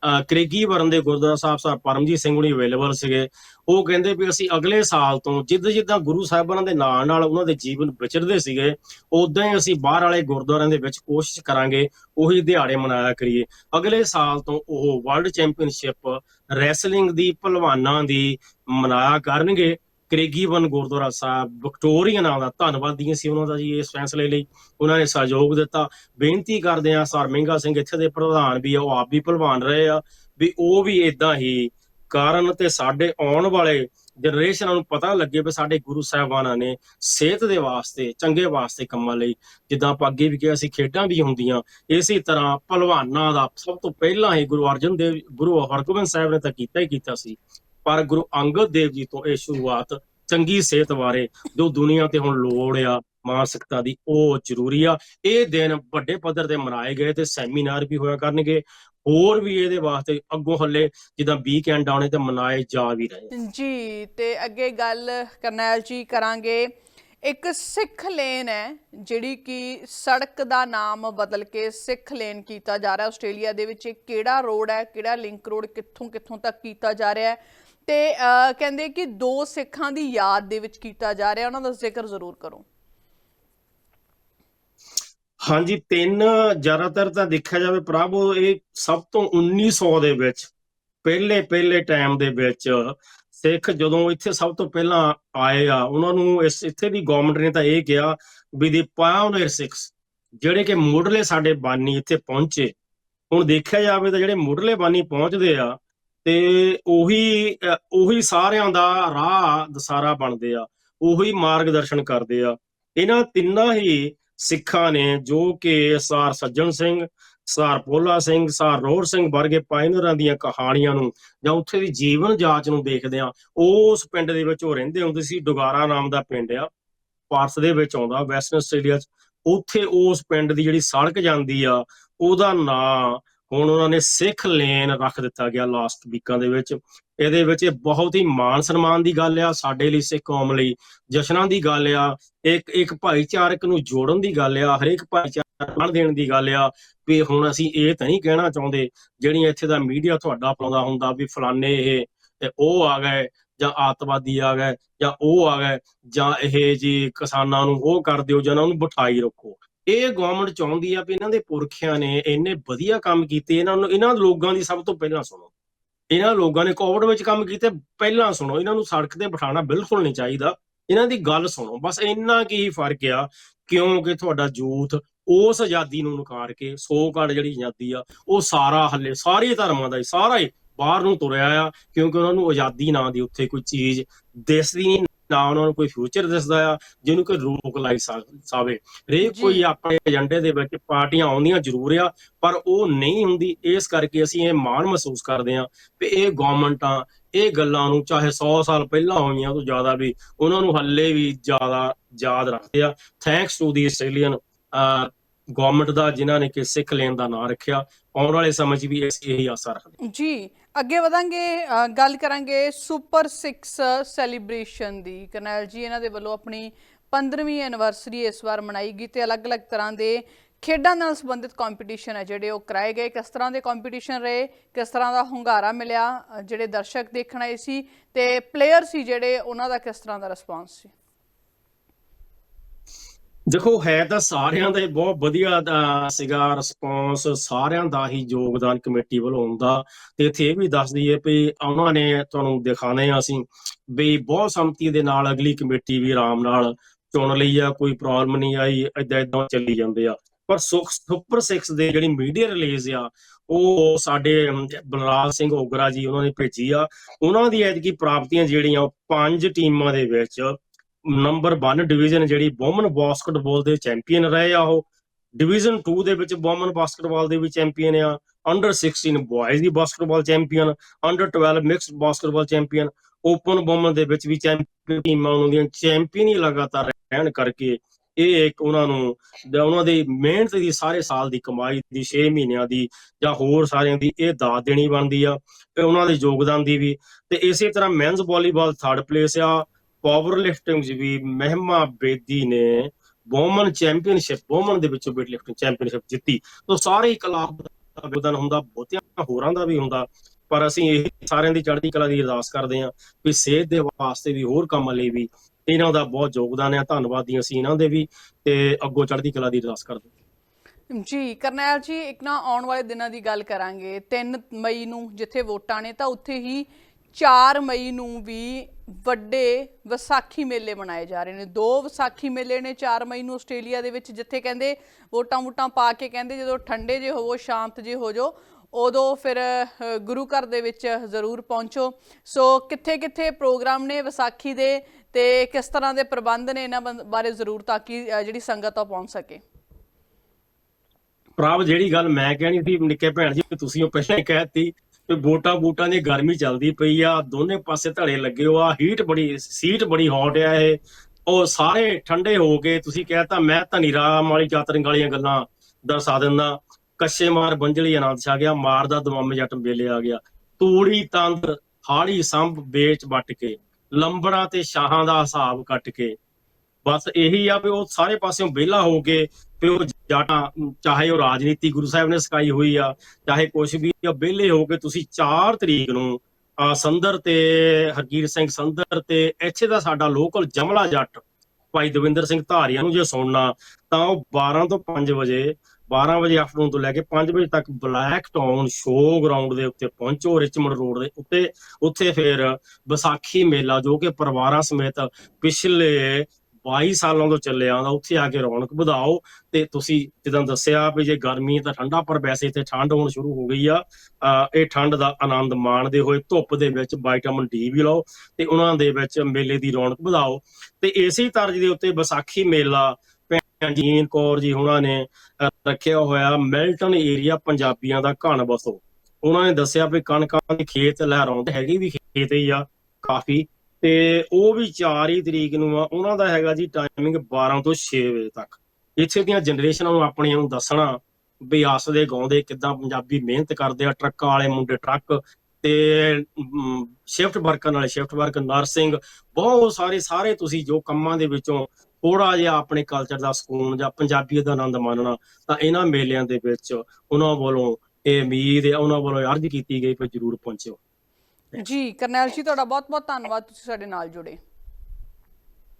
ਅਹ, ਕਰੇਗੀ ਵਰਨ ਦੇ ਗੁਰਦੁਆਰਾ ਸਾਹਿਬ ਸਾਹਿਬ ਪਰਮਜੀਤ ਸਿੰਘ ਹੁਣੀ ਅਵੇਲੇਬਲ ਸੀਗੇ। ਉਹ ਕਹਿੰਦੇ ਵੀ ਅਸੀਂ ਅਗਲੇ ਸਾਲ ਤੋਂ ਜਿੱਦਾਂ ਜਿੱਦਾਂ ਗੁਰੂ ਸਾਹਿਬਾਨਾਂ ਦੇ ਨਾਲ ਨਾਲ ਉਹਨਾਂ ਦੇ ਜੀਵਨ ਵਿਚਰਦੇ ਸੀਗੇ ਉਦਾਂ ਹੀ ਅਸੀਂ ਬਾਹਰ ਵਾਲੇ ਗੁਰਦੁਆਰਿਆਂ ਦੇ ਵਿੱਚ ਕੋਸ਼ਿਸ਼ ਕਰਾਂਗੇ ਉਹੀ ਦਿਹਾੜੇ ਮਨਾਇਆ ਕਰੀਏ। ਅਗਲੇ ਸਾਲ ਤੋਂ ਉਹ ਵਰਲਡ ਚੈਂਪੀਅਨਸ਼ਿਪ ਰੈਸਲਿੰਗ ਦੀ ਪਹਿਲਵਾਨਾਂ ਦੀ ਮਨਾਇਆ ਕਰਨਗੇ। ਕਰੇਗੀਵਨ ਗੁਰਦੁਆਰਾ ਸਾਹਿਬ, ਵਿਕਟੋਰੀਆ ਨਾਮ ਦਾ ਧੰਨਵਾਦੀ ਸੀ ਉਹਨਾਂ ਦਾ ਜੀ ਇਸ ਫੈਸਲੇ ਲਈ। ਉਹਨਾਂ ਨੇ ਸਹਿਯੋਗ ਦਿੱਤਾ। ਬੇਨਤੀ ਕਰਦੇ ਆ ਸਰ ਮਹਿੰਗਾ ਸਿੰਘ ਇੱਥੇ ਦੇ ਪ੍ਰਧਾਨ ਵੀ ਆ, ਉਹ ਆਪ ਵੀ ਭਲਵਾਨ ਰਹੇ ਆ, ਵੀ ਉਹ ਵੀ ਇਦਾਂ ਹੀ ਕਾਰਨ ਤੇ ਸਾਡੇ ਆਉਣ ਵਾਲੇ ਜਨਰੇਸ਼ਨਾਂ ਨੂੰ ਪਤਾ ਲੱਗੇ ਵੀ ਸਾਡੇ ਗੁਰੂ ਸਾਹਿਬਾਨਾਂ ਨੇ ਸਿਹਤ ਦੇ ਵਾਸਤੇ, ਚੰਗੇ ਵਾਸਤੇ ਕੰਮਾਂ ਲਈ, ਜਿੱਦਾਂ ਆਪਾਂ ਅੱਗੇ ਵੀ ਕਿਹਾ ਸੀ, ਖੇਡਾਂ ਵੀ ਹੁੰਦੀਆਂ। ਇਸੇ ਤਰ੍ਹਾਂ ਪਹਿਲਵਾਨਾਂ ਦਾ ਸਭ ਤੋਂ ਪਹਿਲਾਂ ਹੀ ਗੁਰੂ ਅਰਜਨ ਦੇਵ, ਗੁਰੂ ਹਰਗੋਬਿੰਦ ਸਾਹਿਬ ਨੇ ਤਾਂ ਕੀਤਾ ਹੀ ਕੀਤਾ ਸੀ। ਪਰ ਗੁਰੂ ਅੰਗਦ ਦੇਵ ਜੀ ਤੋਂ ਇਹ ਸ਼ੁਰੂਆਤ ਚੰਗੀ ਸਿਹਤ ਬਾਰੇ ਜੋ ਦੁਨੀਆ ਤੇ ਹੁਣ ਲੋੜ ਆ, ਮਾਨਸਿਕਤਾ ਦੀ, ਉਹ ਜ਼ਰੂਰੀ ਆ। ਇਹ ਦਿਨ ਵੱਡੇ ਪੱਧਰ ਤੇ ਮਨਾਏ ਗਏ ਤੇ ਸੈਮੀਨਾਰ ਵੀ ਹੋਇਆ ਕਰਨਗੇ। ਹੋਰ ਵੀ ਇਹਦੇ ਵਾਸਤੇ ਅੱਗੋਂ ਹੱਲੇ ਜਿੱਦਾਂ ਵੀਕਐਂਡ ਆਉਣੇ ਤੇ ਮਨਾਏ ਜਾ ਵੀ ਰਹੇ ਜੀ, ਤੇ ਅੱਗੇ ਗੱਲ ਕਰਨੈਲ ਜੀ ਕਰਾਂਗੇ। ਇੱਕ ਸਿੱਖ ਲੇਨ ਹੈ, ਜਿਹੜੀ ਕਿ ਸੜਕ ਦਾ ਨਾਮ ਬਦਲ ਕੇ ਸਿੱਖ ਲੇਨ ਕੀਤਾ ਜਾ ਰਿਹਾ। ਆਸਟ੍ਰੇਲੀਆ ਦੇ ਵਿੱਚ ਇਹ ਕਿਹੜਾ ਰੋਡ ਹੈ, ਕਿਹੜਾ ਲਿੰਕ ਰੋਡ ਕਿੱਥੋਂ ਕਿੱਥੋਂ ਤੱਕ ਕੀਤਾ ਜਾ ਰਿਹਾ ਹੈ? ਤੇ ਕਹਿੰਦੇ ਕਿ ਦੋ ਸਿੱਖਾਂ ਦੀ ਯਾਦ ਦੇ ਵਿੱਚ ਕੀਤਾ ਜਾ ਰਿਹਾ, ਉਹਨਾਂ ਦਾ ਜ਼ਿਕਰ ਜ਼ਰੂਰ ਕਰੋ। ਹਾਂਜੀ, ਤਿੰਨ ਜ਼ਿਆਦਾਤਰ ਤਾਂ ਦੇਖਿਆ ਜਾਵੇ ਪ੍ਰਭ ਇਹ ਸਭ ਤੋਂ 1900 ਦੇ ਵਿੱਚ, ਪਹਿਲੇ ਪਹਿਲੇ ਟਾਈਮ ਦੇ ਵਿੱਚ ਸਿੱਖ ਜਦੋਂ ਇੱਥੇ ਸਭ ਤੋਂ ਪਹਿਲਾਂ ਆਏ ਆ, ਉਹਨਾਂ ਨੂੰ ਇਸ, ਇੱਥੇ ਦੀ ਗਵਰਨਮੈਂਟ ਨੇ ਤਾਂ ਇਹ ਕਿਹਾ ਵੀ ਦੀ ਪਾਇਓਨੀਅਰ ਸਿੱਖਸ ਜਿਹੜੇ ਕਿ ਮੁੱਢਲੇ ਸਾਡੇ ਬਾਨੀ ਇੱਥੇ ਪਹੁੰਚੇ। ਹੁਣ ਦੇਖਿਆ ਜਾਵੇ ਤਾਂ ਜਿਹੜੇ ਮੁੱਢਲੇ ਬਾਨੀ ਪਹੁੰਚਦੇ ਆ ਤੇ ਉਹੀ ਉਹੀ ਸਾਰਿਆਂ ਦਾ ਰਾਹ ਦਸਾਰਾ ਬਣਦੇ ਆ, ਉਹੀ ਮਾਰਗਦਰਸ਼ਨ ਕਰਦੇ ਆ। ਇਹਨਾਂ ਤਿੰਨਾਂ ਹੀ ਸਿੱਖਾਂ ਨੇ ਜੋ ਕਿ ਸਾਰ ਸੱਜਣ ਸਿੰਘ, ਸਰ ਪੋਲਾ ਸਿੰਘ, ਸਰ ਰੋਹਰ ਸਿੰਘ ਵਰਗੇ ਪਾਇਨਰਾਂ ਦੀਆਂ ਕਹਾਣੀਆਂ ਨੂੰ ਜਾਂ ਉੱਥੇ ਦੀ ਜੀਵਨ ਜਾਂਚ ਨੂੰ ਦੇਖਦੇ ਆ, ਉਸ ਪਿੰਡ ਦੇ ਵਿੱਚ ਉਹ ਰਹਿੰਦੇ ਹੁੰਦੇ ਸੀ, ਡੁਗਾਰਾ ਨਾਮ ਦਾ ਪਿੰਡ ਆ। ਪਾਰਸ ਦੇ ਵਿੱਚ ਆਉਂਦਾ, ਵੈਸਟਰਨ ਆਸਟ੍ਰੇਲੀਆ 'ਚ। ਉੱਥੇ ਉਸ ਪਿੰਡ ਦੀ ਜਿਹੜੀ ਸੜਕ ਜਾਂਦੀ ਆ, ਉਹਦਾ ਨਾਂ ਹੁਣ ਉਹਨਾਂ ਨੇ ਸਿੱਖ ਲੇਨ ਰੱਖ ਦਿੱਤਾ ਗਿਆ ਲਾਸਟ ਵੀਕਾਂ ਦੇ ਵਿੱਚ। ਇਹਦੇ ਵਿੱਚ ਇਹ ਬਹੁਤ ਹੀ ਮਾਣ ਸਨਮਾਨ ਦੀ ਗੱਲ ਆ, ਸਾਡੇ ਲਈ ਸਿੱਖ ਕੌਮ ਲਈ ਜਸ਼ਨਾਂ ਦੀ ਗੱਲ ਆ, ਇੱਕ ਇੱਕ ਭਾਈਚਾਰਕ ਨੂੰ ਜੋੜਨ ਦੀ ਗੱਲ ਆ, ਹਰੇਕ ਭਾਈਚਾਰਕ ਬਣ ਦੇਣ ਦੀ ਗੱਲ ਆ। ਵੀ ਹੁਣ ਅਸੀਂ ਇਹ ਤਾਂ ਨਹੀਂ ਕਹਿਣਾ ਚਾਹੁੰਦੇ ਜਿਹੜੀਆਂ ਇੱਥੇ ਦਾ ਮੀਡੀਆ ਤੁਹਾਡਾ ਪਾਉਂਦਾ ਹੁੰਦਾ ਵੀ ਫਲਾਣੇ ਇਹ ਤੇ ਉਹ ਆ ਗਏ ਜਾਂ ਆਤਵਾਦੀ ਆ ਗਏ ਜਾਂ ਉਹ ਆ ਗਏ ਜਾਂ ਇਹ ਜੀ ਕਿਸਾਨਾਂ ਨੂੰ ਉਹ ਕਰ ਦਿਓ ਜਾਂ ਉਹਨਾਂ ਨੂੰ ਬਿਠਾਈ ਰੱਖੋ ਇਹ ਗਵਰਨਮੈਂਟ ਚਾਹੁੰਦੀ ਆ ਵੀ ਇਹਨਾਂ ਦੇ ਪੁਰਖਿਆਂ ਨੇ ਇੰਨੇ ਵਧੀਆ ਕੰਮ ਕੀਤੇ, ਇਹਨਾਂ ਨੂੰ, ਇਹਨਾਂ ਲੋਕਾਂ ਦੀ ਸਭ ਤੋਂ ਪਹਿਲਾਂ ਸੁਣੋ। ਇਹਨਾਂ ਲੋਕਾਂ ਨੇ ਕੋਵਿਡ ਵਿੱਚ ਕੰਮ ਕੀਤੇ, ਪਹਿਲਾਂ ਸੁਣੋ, ਇਹਨਾਂ ਨੂੰ ਸੜਕ ਤੇ ਬਿਠਾਉਣਾ ਬਿਲਕੁਲ ਨਹੀਂ ਚਾਹੀਦਾ। ਇਹਨਾਂ ਦੀ ਗੱਲ ਸੁਣੋ, ਬਸ ਇੰਨਾ ਕੀ ਹੀ ਫ਼ਰਕ ਆ, ਕਿਉਂਕਿ ਤੁਹਾਡਾ ਯੂਥ ਉਸ ਆਜ਼ਾਦੀ ਨੂੰ ਨਕਾਰ ਕੇ ਸੋ ਕਾਰਡ ਜਿਹੜੀ ਆਜ਼ਾਦੀ ਆ, ਉਹ ਸਾਰਾ ਹੱਲੇ ਸਾਰੇ ਧਰਮਾਂ ਦਾ ਹੀ, ਸਾਰਾ ਹੀ ਬਾਹਰ ਨੂੰ ਤੁਰਿਆ ਆ, ਕਿਉਂਕਿ ਉਹਨਾਂ ਨੂੰ ਆਜ਼ਾਦੀ ਨਾਂ ਦੀ ਉੱਥੇ ਕੋਈ ਚੀਜ਼ ਦਿਸਦੀ ਨਹੀਂ। ਨਾ ਉਹਨਾਂ ਨੂੰ ਕੋਈ ਫਿਊਚਰ ਦਿਸਦਾ ਆ ਜਿਹਨੂੰ ਕੋਈ ਰੋਕ ਲਾਈ ਸਾਵੇ। ਹਰੇਕ। ਕੋਈ ਆਪਣੇ ਏਜੰਡੇ ਦੇ ਵਿੱਚ ਪਾਰਟੀਆਂ ਆਉਂਦੀਆਂ ਜ਼ਰੂਰ ਆ ਪਰ ਉਹ ਨਹੀਂ ਹੁੰਦੀ। ਇਸ ਕਰਕੇ ਅਸੀਂ ਇਹ ਮਾਣ ਮਹਿਸੂਸ ਕਰਦੇ ਆ ਵੀ ਇਹ ਗਵਰਨਮੈਂਟਾਂ ਇਹ ਗੱਲਾਂ ਨੂੰ ਚਾਹੇ 100 ਸਾਲ ਪਹਿਲਾਂ ਹੋਈਆਂ ਤੋਂ ਜ਼ਿਆਦਾ ਵੀ ਉਹਨਾਂ ਨੂੰ ਹੱਲੇ ਵੀ ਜ਼ਿਆਦਾ ਯਾਦ ਰੱਖਦੇ ਆ। Thanks to the Australian government ਦਾ, ਜਿਨ੍ਹਾਂ ਨੇ ਕਿ ਸਿੱਖ ਲੈਣ ਦਾ ਨਾਂ ਰੱਖਿਆ, ਆਉਣ ਵਾਲੇ ਸਮੇਂ 'ਚ ਵੀ ਅਸੀਂ ਇਹੀ ਆਸਾ ਰੱਖਦੇ ਜੀ, ਅੱਗੇ ਵਧਾਂਗੇ ਗੱਲ ਕਰਾਂਗੇ ਸੁਪਰ 6 ਸੈਲੀਬ੍ਰੇਸ਼ਨ ਦੀ। ਕਰਨੈਲ ਜੀ, ਇਹਨਾਂ ਦੇ ਵੱਲੋਂ ਆਪਣੀ 15ਵੀਂ ਐਨੀਵਰਸਰੀ ਇਸ ਵਾਰ ਮਨਾਈ ਗਈ ਤੇ ਅਲੱਗ-ਅਲੱਗ ਤਰ੍ਹਾਂ ਦੇ ਖੇਡਾਂ ਨਾਲ ਸੰਬੰਧਿਤ ਕੰਪੀਟੀਸ਼ਨ ਹੈ ਜਿਹੜੇ ਉਹ ਕਰਾਏ ਗਏ। ਕਿਸ ਤਰ੍ਹਾਂ ਦੇ ਕੰਪੀਟੀਸ਼ਨ ਰਹੇ, ਕਿਸ ਤਰ੍ਹਾਂ ਦਾ ਹੁੰਗਾਰਾ ਮਿਲਿਆ ਜਿਹੜੇ ਦਰਸ਼ਕ ਦੇਖਣ ਆਏ ਸੀ ਤੇ ਪਲੇਅਰ ਸੀ ਜਿਹੜੇ, ਉਹਨਾਂ ਦਾ ਕਿਸ ਤਰ੍ਹਾਂ ਦਾ ਰਿਸਪਾਂਸ ਸੀ? ਦੇਖੋ, ਹੈ ਤਾਂ ਸਾਰਿਆਂ ਦਾ ਹੀ ਬਹੁਤ ਵਧੀਆ ਦਾ ਸੀਗਾ ਰਿਸਪੌਂਸ ਸਾਰਿਆਂ ਦਾ ਹੀ ਯੋਗਦਾਨ ਕਮੇਟੀ ਵੱਲੋਂ ਹੁੰਦਾ। ਤੇ ਇੱਥੇ ਇਹ ਵੀ ਦੱਸ ਦਈਏ ਵੀ ਉਹਨਾਂ ਨੇ ਤੁਹਾਨੂੰ ਦਿਖਾਣੇ ਆ ਅਸੀਂ ਵੀ ਬਹੁਤ ਸੰਮਤੀ ਦੇ ਨਾਲ ਅਗਲੀ ਕਮੇਟੀ ਵੀ ਆਰਾਮ ਨਾਲ ਚੁਣ ਲਈ ਆ, ਕੋਈ ਪ੍ਰੋਬਲਮ ਨਹੀਂ ਆਈ, ਏਦਾਂ ਏਦਾਂ ਚੱਲੀ ਜਾਂਦੇ ਆ। ਪਰ ਸੁਖ- ਸੁਪਰ 6 ਦੇ ਜਿਹੜੀ ਮੀਡੀਆ ਰਿਲੀਜ਼ ਆ, ਉਹ ਸਾਡੇ ਬਲਰਾਜ ਸਿੰਘ ਓਗਰਾ ਜੀ ਉਹਨਾਂ ਨੇ ਭੇਜੀ ਆ। ਉਹਨਾਂ ਦੀ ਐਤਕੀ ਪ੍ਰਾਪਤੀਆਂ ਜਿਹੜੀਆਂ, ਉਹ ਪੰਜ ਟੀਮਾਂ ਦੇ ਵਿੱਚ ਨੰਬਰ 1 ਡਿਵੀਜ਼ਨ ਜਿਹੜੀ ਵੂਮਨ ਬਾਸਕਟਬਾਲ ਦੇ ਚੈਂਪੀਅਨ ਰਹੇ ਆ ਉਹ। ਡਿਵੀਜ਼ਨ 2 ਦੇ ਵਿੱਚ ਵੂਮਨ ਬਾਸਕਟਬਾਲ ਦੇ ਵੀ ਚੈਂਪੀਅਨ ਆ। ਅੰਡਰ 16 ਬॉयਜ਼ ਦੀ basketball champion, under 12 mixed basketball champion, open woman ਦੇ ਵਿੱਚ ਵੀ ਚੈਂਪੀਅਨ ਟੀਮਾਂ ਉਹਨਾਂ ਦੀਆਂ ਚੈਂਪੀਅਨ ਹੀ ਲਗਾਤਾਰ ਰਹਿਣ ਕਰਕੇ ਇਹ ਇੱਕ ਉਹਨਾਂ ਨੂੰ ਉਹਨਾਂ ਦੀ ਮਿਹਨਤ ਦੀ ਸਾਰੇ ਸਾਲ ਦੀ ਕਮਾਈ ਦੀ 6 ਮਹੀਨਿਆਂ ਦੀ ਜਾਂ ਹੋਰ ਸਾਰਿਆਂ ਦੀ ਇਹ ਦਾਤ ਦੇਣੀ ਬਣਦੀ ਆ ਤੇ ਉਹਨਾਂ ਦੇ ਯੋਗਦਾਨ ਦੀ ਵੀ। ਤੇ ਇਸੇ ਤਰ੍ਹਾਂ ਮੈਨਸ ਵਾਲੀਬਾਲ ਥਰਡ ਪਲੇਸ ਆ। ਪਾਵਰ ਲਿਫਟਿੰਗ 'ਚ ਵੀ ਮਹਿਮਾ ਬੇਦੀ ਨੇ ਵੂਮਨ ਚੈਂਪੀਅਨਸ਼ਿਪ ਵੂਮਨ ਦੇ ਵਿੱਚੋਂ ਵੇਟ ਲਿਫਟਿੰਗ ਚੈਂਪੀਅਨਸ਼ਿਪ ਜਿੱਤੀ। ਤੋਂ ਸਾਰੇ ਕਲਾਬ ਦਾ ਯੋਗਦਾਨ ਹੁੰਦਾ, ਬਹੁਤਿਆਂ ਹੋਰਾਂ ਦਾ ਵੀ ਹੁੰਦਾ, ਪਰ ਅਸੀਂ ਇਹ ਸਾਰਿਆਂ ਦੀ ਚੜ੍ਹਦੀ ਕਲਾ ਦੀ ਅਰਦਾਸ ਕਰਦੇ ਹਾਂ ਵੀ ਸਿਹਤ ਦੇ ਵਾਸਤੇ ਵੀ ਹੋਰ ਕੰਮ ਲਈ ਵੀ ਇਹਨਾਂ ਦਾ ਬਹੁਤ ਯੋਗਦਾਨ ਹੈ। ਧੰਨਵਾਦੀ ਅਸੀਂ ਇਹਨਾਂ ਦੇ ਵੀ ਤੇ ਅੱਗੋਂ ਚੜ੍ਹਦੀ ਕਲਾ ਦੀ ਅਰਦਾਸ ਕਰਦੇ ਹਾਂ। ਜੀ, ਕਰਨੈਲ ਜੀ, ਇੱਕ ਨਾ ਆਉਣ ਵਾਲੇ ਦਿਨਾਂ ਦੀ ਗੱਲ ਕਰਾਂਗੇ। 3 ਮਈ ਨੂੰ ਜਿੱਥੇ ਵੋਟਾਂ ਨੇ ਤਾਂ ਉੱਥੇ ਹੀ 4 ਮਈ ਨੂੰ ਵੀ ਵੱਡੇ ਵਿਸਾਖੀ ਮੇਲੇ ਮਨਾਏ ਜਾ ਰਹੇ ਨੇ। ਦੋ ਵਿਸਾਖੀ ਮੇਲੇ ਨੇ 4 ਮਈ ਨੂੰ ਆਸਟ੍ਰੇਲੀਆ ਦੇ ਵਿੱਚ, ਜਿੱਥੇ ਕਹਿੰਦੇ ਵੋਟਾਂ ਵੋਟਾਂ ਪਾ ਕੇ ਕਹਿੰਦੇ ਜਦੋਂ ਠੰਡੇ ਜੇ ਹੋਵੋ, ਸ਼ਾਂਤ ਜੇ ਹੋ ਜਾਓ, ਉਦੋਂ ਫਿਰ ਗੁਰੂ ਘਰ ਦੇ ਵਿੱਚ ਜ਼ਰੂਰ ਪਹੁੰਚੋ। ਸੋ ਕਿੱਥੇ ਕਿੱਥੇ ਪ੍ਰੋਗਰਾਮ ਨੇ ਵਿਸਾਖੀ ਦੇ ਤੇ ਕਿਸ ਤਰ੍ਹਾਂ ਦੇ ਪ੍ਰਬੰਧ ਨੇ ਇਹਨਾਂ ਬੰਦ- ਬਾਰੇ ਜ਼ਰੂਰ ਤਾਂ ਕਿ ਜਿਹੜੀ ਸੰਗਤ ਆ ਉਹ ਪਹੁੰਚ ਸਕੇ। ਪ੍ਰਭ ਜਿਹੜੀ ਗੱਲ ਮੈਂ ਕਹਿਣੀ ਸੀ, ਨਿੱਕੇ ਭੈਣ ਜੀ ਤੁਸੀਂ ਉਹ ਪਹਿਲਾਂ ਹੀ ਕਹਿਤੀ ਕਿ ਵੋਟਾਂ ਵੋਟਾਂ ਦੀ ਗਰਮੀ ਚੱਲਦੀ ਪਈ ਆ, ਦੋਨੇ ਪਾਸੇ ਧੜੇ ਲੱਗੇ ਹੋ ਆ ਹੀਟ ਬੜੀ ਸੀਟ ਬੜੀ ਹੌਟ ਆ ਇਹ। ਉਹ ਸਾਰੇ ਠੰਡੇ ਹੋ ਕੇ ਤੁਸੀਂ ਕਹਿਤਾ ਮੈਂ ਧਨੀ ਰਾਮ ਵਾਲੀ ਚਾਤਰਿੰਗ ਵਾਲੀਆਂ ਗੱਲਾਂ ਦਰਸਾ ਦਿੰਦਾ। ਕੱਛੇ ਮਾਰ ਬੰਜਲੀ ਆਨੰਦ ਛਾ ਗਿਆ ਮਾਰਦਾ ਦਮਮ ਜੱਟ ਮੇਲੇ ਆ ਗਿਆ। ਤੂੜੀ ਤੰਦ ਹਾੜੀ ਸੰਭ ਵੇਚ ਵੱਟ ਕੇ, ਲੰਬੜਾਂ ਤੇ ਸ਼ਾਹਾਂ ਦਾ ਹਿਸਾਬ ਕੱਟ ਕੇ। ਬਸ ਇਹੀ ਆ ਵੀ ਉਹ ਸਾਰੇ ਪਾਸਿਓਂ ਵਿਹਲਾ ਹੋ ਕੇ ਤੇ ਉਹ ਜਾਟਾਂ ਚਾਹੇ ਉਹ ਰਾਜਨੀਤੀ ਗੁਰੂ ਸਾਹਿਬ ਨੇ ਸਿਖਾਈ ਹੋਈ ਆ, ਚਾਹੇ ਕੁਝ ਵੀ ਆ, ਵਿਹਲੇ ਹੋ ਕੇ ਤੁਸੀਂ 4 ਤਰੀਕ ਨੂੰ ਸੰਦਰ ਤੇ ਹਰਜੀਤ ਸਿੰਘ ਸੰਦਰ ਤੇ ਇੱਥੇ ਦਾ ਸਾਡਾ ਲੋਕਲ ਜਮਲਾ ਜੱਟ ਭਾਈ ਦਵਿੰਦਰ ਸਿੰਘ ਧਾਰੀਆ ਨੂੰ ਜੇ ਸੁਣਨਾ, ਤਾਂ ਉਹ 12 ਤੋਂ 5 ਵਜੇ 12 ਵਜੇ ਆਫਟਰਨੂਨ ਤੋਂ ਲੈ ਕੇ 5 ਵਜੇ ਤੱਕ ਬਲੈਕ ਟਾਊਨ ਸ਼ੋਅ ਗਰਾਊਂਡ ਦੇ ਉੱਤੇ ਪਹੁੰਚੋ ਰਿਚਮੰਡ ਰੋਡ ਦੇ ਉੱਤੇ, ਉੱਥੇ ਫਿਰ ਵਿਸਾਖੀ ਮੇਲਾ ਜੋ ਕਿ ਪਰਿਵਾਰਾਂ ਸਮੇਤ ਪਿਛਲੇ 22 ਸਾਲਾਂ ਤੋਂ ਚੱਲਿਆ ਆਉਂਦਾ, ਉੱਥੇ ਆ ਕੇ ਰੌਣਕ ਵਧਾਓ। ਤੇ ਤੁਸੀਂ ਜਿੱਦਾਂ ਦੱਸਿਆ ਵੀ ਜੇ ਗਰਮੀ ਤਾਂ ਠੰਡਾ, ਪਰ ਵੈਸੇ ਇੱਥੇ ਠੰਡ ਹੋਣ ਸ਼ੁਰੂ ਹੋ ਗਈ ਆ। ਇਹ ਠੰਡ ਦਾ ਆਨੰਦ ਮਾਣਦੇ ਹੋਏ ਧੁੱਪ ਦੇ ਵਿੱਚ ਵਿਟਾਮਿਨ ਡੀ ਵੀ ਲਓ ਤੇ ਉਹਨਾਂ ਦੇ ਵਿੱਚ ਮੇਲੇ ਦੀ ਰੌਣਕ ਵਧਾਓ। ਤੇ ਇਸੇ ਤਰਜ਼ ਦੇ ਉੱਤੇ ਵਿਸਾਖੀ ਮੇਲਾ ਭੈਣ ਜੀਨ ਕੌਰ ਜੀ ਉਹਨਾਂ ਨੇ ਰੱਖਿਆ ਹੋਇਆ ਮਿਲਟਨ ਏਰੀਆ ਪੰਜਾਬੀਆਂ ਦਾ ਘਣ ਵਸੋ। ਉਹਨਾਂ ਨੇ ਦੱਸਿਆ ਵੀ ਕਣਕਾਂ ਦੇ ਖੇਤ ਲਹਿਰਾਉਂਦੇ, ਹੈਗੀ ਵੀ ਖੇਤ ਹੀ ਆ, ਕਾਫੀ। ਤੇ ਉਹ ਵੀ 4 ਹੀ ਤਰੀਕ ਨੂੰ ਆ, ਉਹਨਾਂ ਦਾ ਹੈਗਾ ਜੀ ਟਾਈਮਿੰਗ 12 ਤੋਂ 6 ਵਜੇ ਤੱਕ। ਇੱਥੇ ਦੀਆਂ ਜਨਰੇਸ਼ਨਾਂ ਨੂੰ ਆਪਣੀਆਂ ਨੂੰ ਦੱਸਣਾ ਵੀ ਹੱਸਦੇ ਗਾਉਂਦੇ ਕਿੱਦਾਂ ਪੰਜਾਬੀ ਮਿਹਨਤ ਕਰਦੇ ਆ, ਟਰੱਕਾਂ ਵਾਲੇ ਮੁੰਡੇ ਟਰੱਕ ਤੇ ਸ਼ਿਫਟ ਵਰਕਰ ਵਾਲੇ ਸ਼ਿਫਟ ਵਰਕਰ ਨਰਸਿੰਗ ਬਹੁਤ ਸਾਰੇ ਸਾਰੇ ਤੁਸੀਂ ਜੋ ਕੰਮਾਂ ਦੇ ਵਿੱਚੋਂ ਥੋੜਾ ਜਿਹਾ ਆਪਣੇ ਕਲਚਰ ਦਾ ਸਕੂਨ ਜਾਂ ਪੰਜਾਬੀਅਤ ਦਾ ਆਨੰਦ ਮਾਣਨਾ, ਤਾਂ ਇਹਨਾਂ ਮੇਲਿਆਂ ਦੇ ਵਿੱਚ ਉਹਨਾਂ ਵੱਲੋਂ ਇਹ ਉਮੀਦ ਹੈ, ਉਹਨਾਂ ਵੱਲੋਂ ਅਰਜ਼ ਕੀਤੀ ਗਈ ਕਿ ਜਰੂਰ ਪਹੁੰਚਿਓ। ਜੀ ਕਰਨੈਲ ਜੀ ਤੁਹਾਡਾ ਬਹੁਤ ਬਹੁਤ ਧੰਨਵਾਦ ਤੁਸੀਂ ਸਾਡੇ ਨਾਲ ਜੁੜੇ।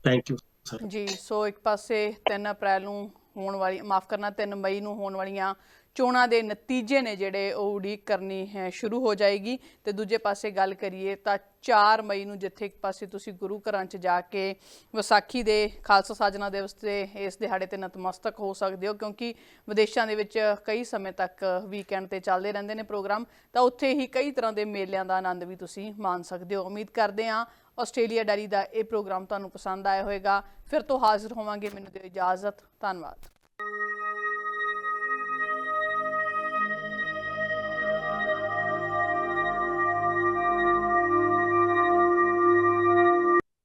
ਥੈਂਕ ਯੂ ਸਰ ਜੀ ਸੋ ਇੱਕ ਪਾਸੇ 3 ਅਪ੍ਰੈਲ ਨੂੰ ਹੋਣ ਵਾਲੀ ਮਾਫ ਕਰਨਾ 3 ਮਈ ਨੂੰ ਹੋਣ ਵਾਲੀਆਂ ਚੋਣਾਂ ਦੇ ਨਤੀਜੇ ਨੇ ਜਿਹੜੇ ਉਹ ਉਡੀਕ ਕਰਨੀ ਹੈ, ਸ਼ੁਰੂ ਹੋ ਜਾਏਗੀ। ਤੇ ਦੂਜੇ ਪਾਸੇ ਗੱਲ ਕਰੀਏ ਤਾਂ 4 ਮਈ ਨੂੰ ਜਿੱਥੇ ਇੱਕ ਪਾਸੇ ਤੁਸੀਂ ਗੁਰੂ ਘਰਾਂ 'ਚ ਜਾ ਕੇ ਵਿਸਾਖੀ ਦੇ, ਖਾਲਸਾ ਸਾਜਨਾ ਦਿਵਸ ਤੇ ਇਸ ਦਿਹਾੜੇ ਤੇ ਨਤਮਸਤਕ ਹੋ ਸਕਦੇ ਹੋ, ਕਿਉਂਕਿ ਵਿਦੇਸ਼ਾਂ ਦੇ ਵਿੱਚ ਕਈ ਸਮੇਂ ਤੱਕ ਵੀਕਐਂਡ ਤੇ ਚੱਲਦੇ ਰਹਿੰਦੇ ਨੇ ਪ੍ਰੋਗਰਾਮ, ਤਾਂ ਉੱਥੇ ਹੀ ਕਈ ਤਰ੍ਹਾਂ ਦੇ ਮੇਲਿਆਂ ਦਾ ਆਨੰਦ ਵੀ ਤੁਸੀਂ ਮਾਣ ਸਕਦੇ ਹੋ। ਉਮੀਦ ਕਰਦੇ ਹਾਂ ਆਸਟ੍ਰੇਲੀਆ ਡੈਰੀ ਦਾ ਇਹ ਪ੍ਰੋਗਰਾਮ ਤੁਹਾਨੂੰ ਪਸੰਦ ਆਇਆ ਹੋਵੇਗਾ। ਫਿਰ ਤੋਂ ਹਾਜ਼ਰ ਹੋਵਾਂਗੇ, ਮੈਨੂੰ ਦਿਓ ਇਜਾਜ਼ਤ, ਧੰਨਵਾਦ।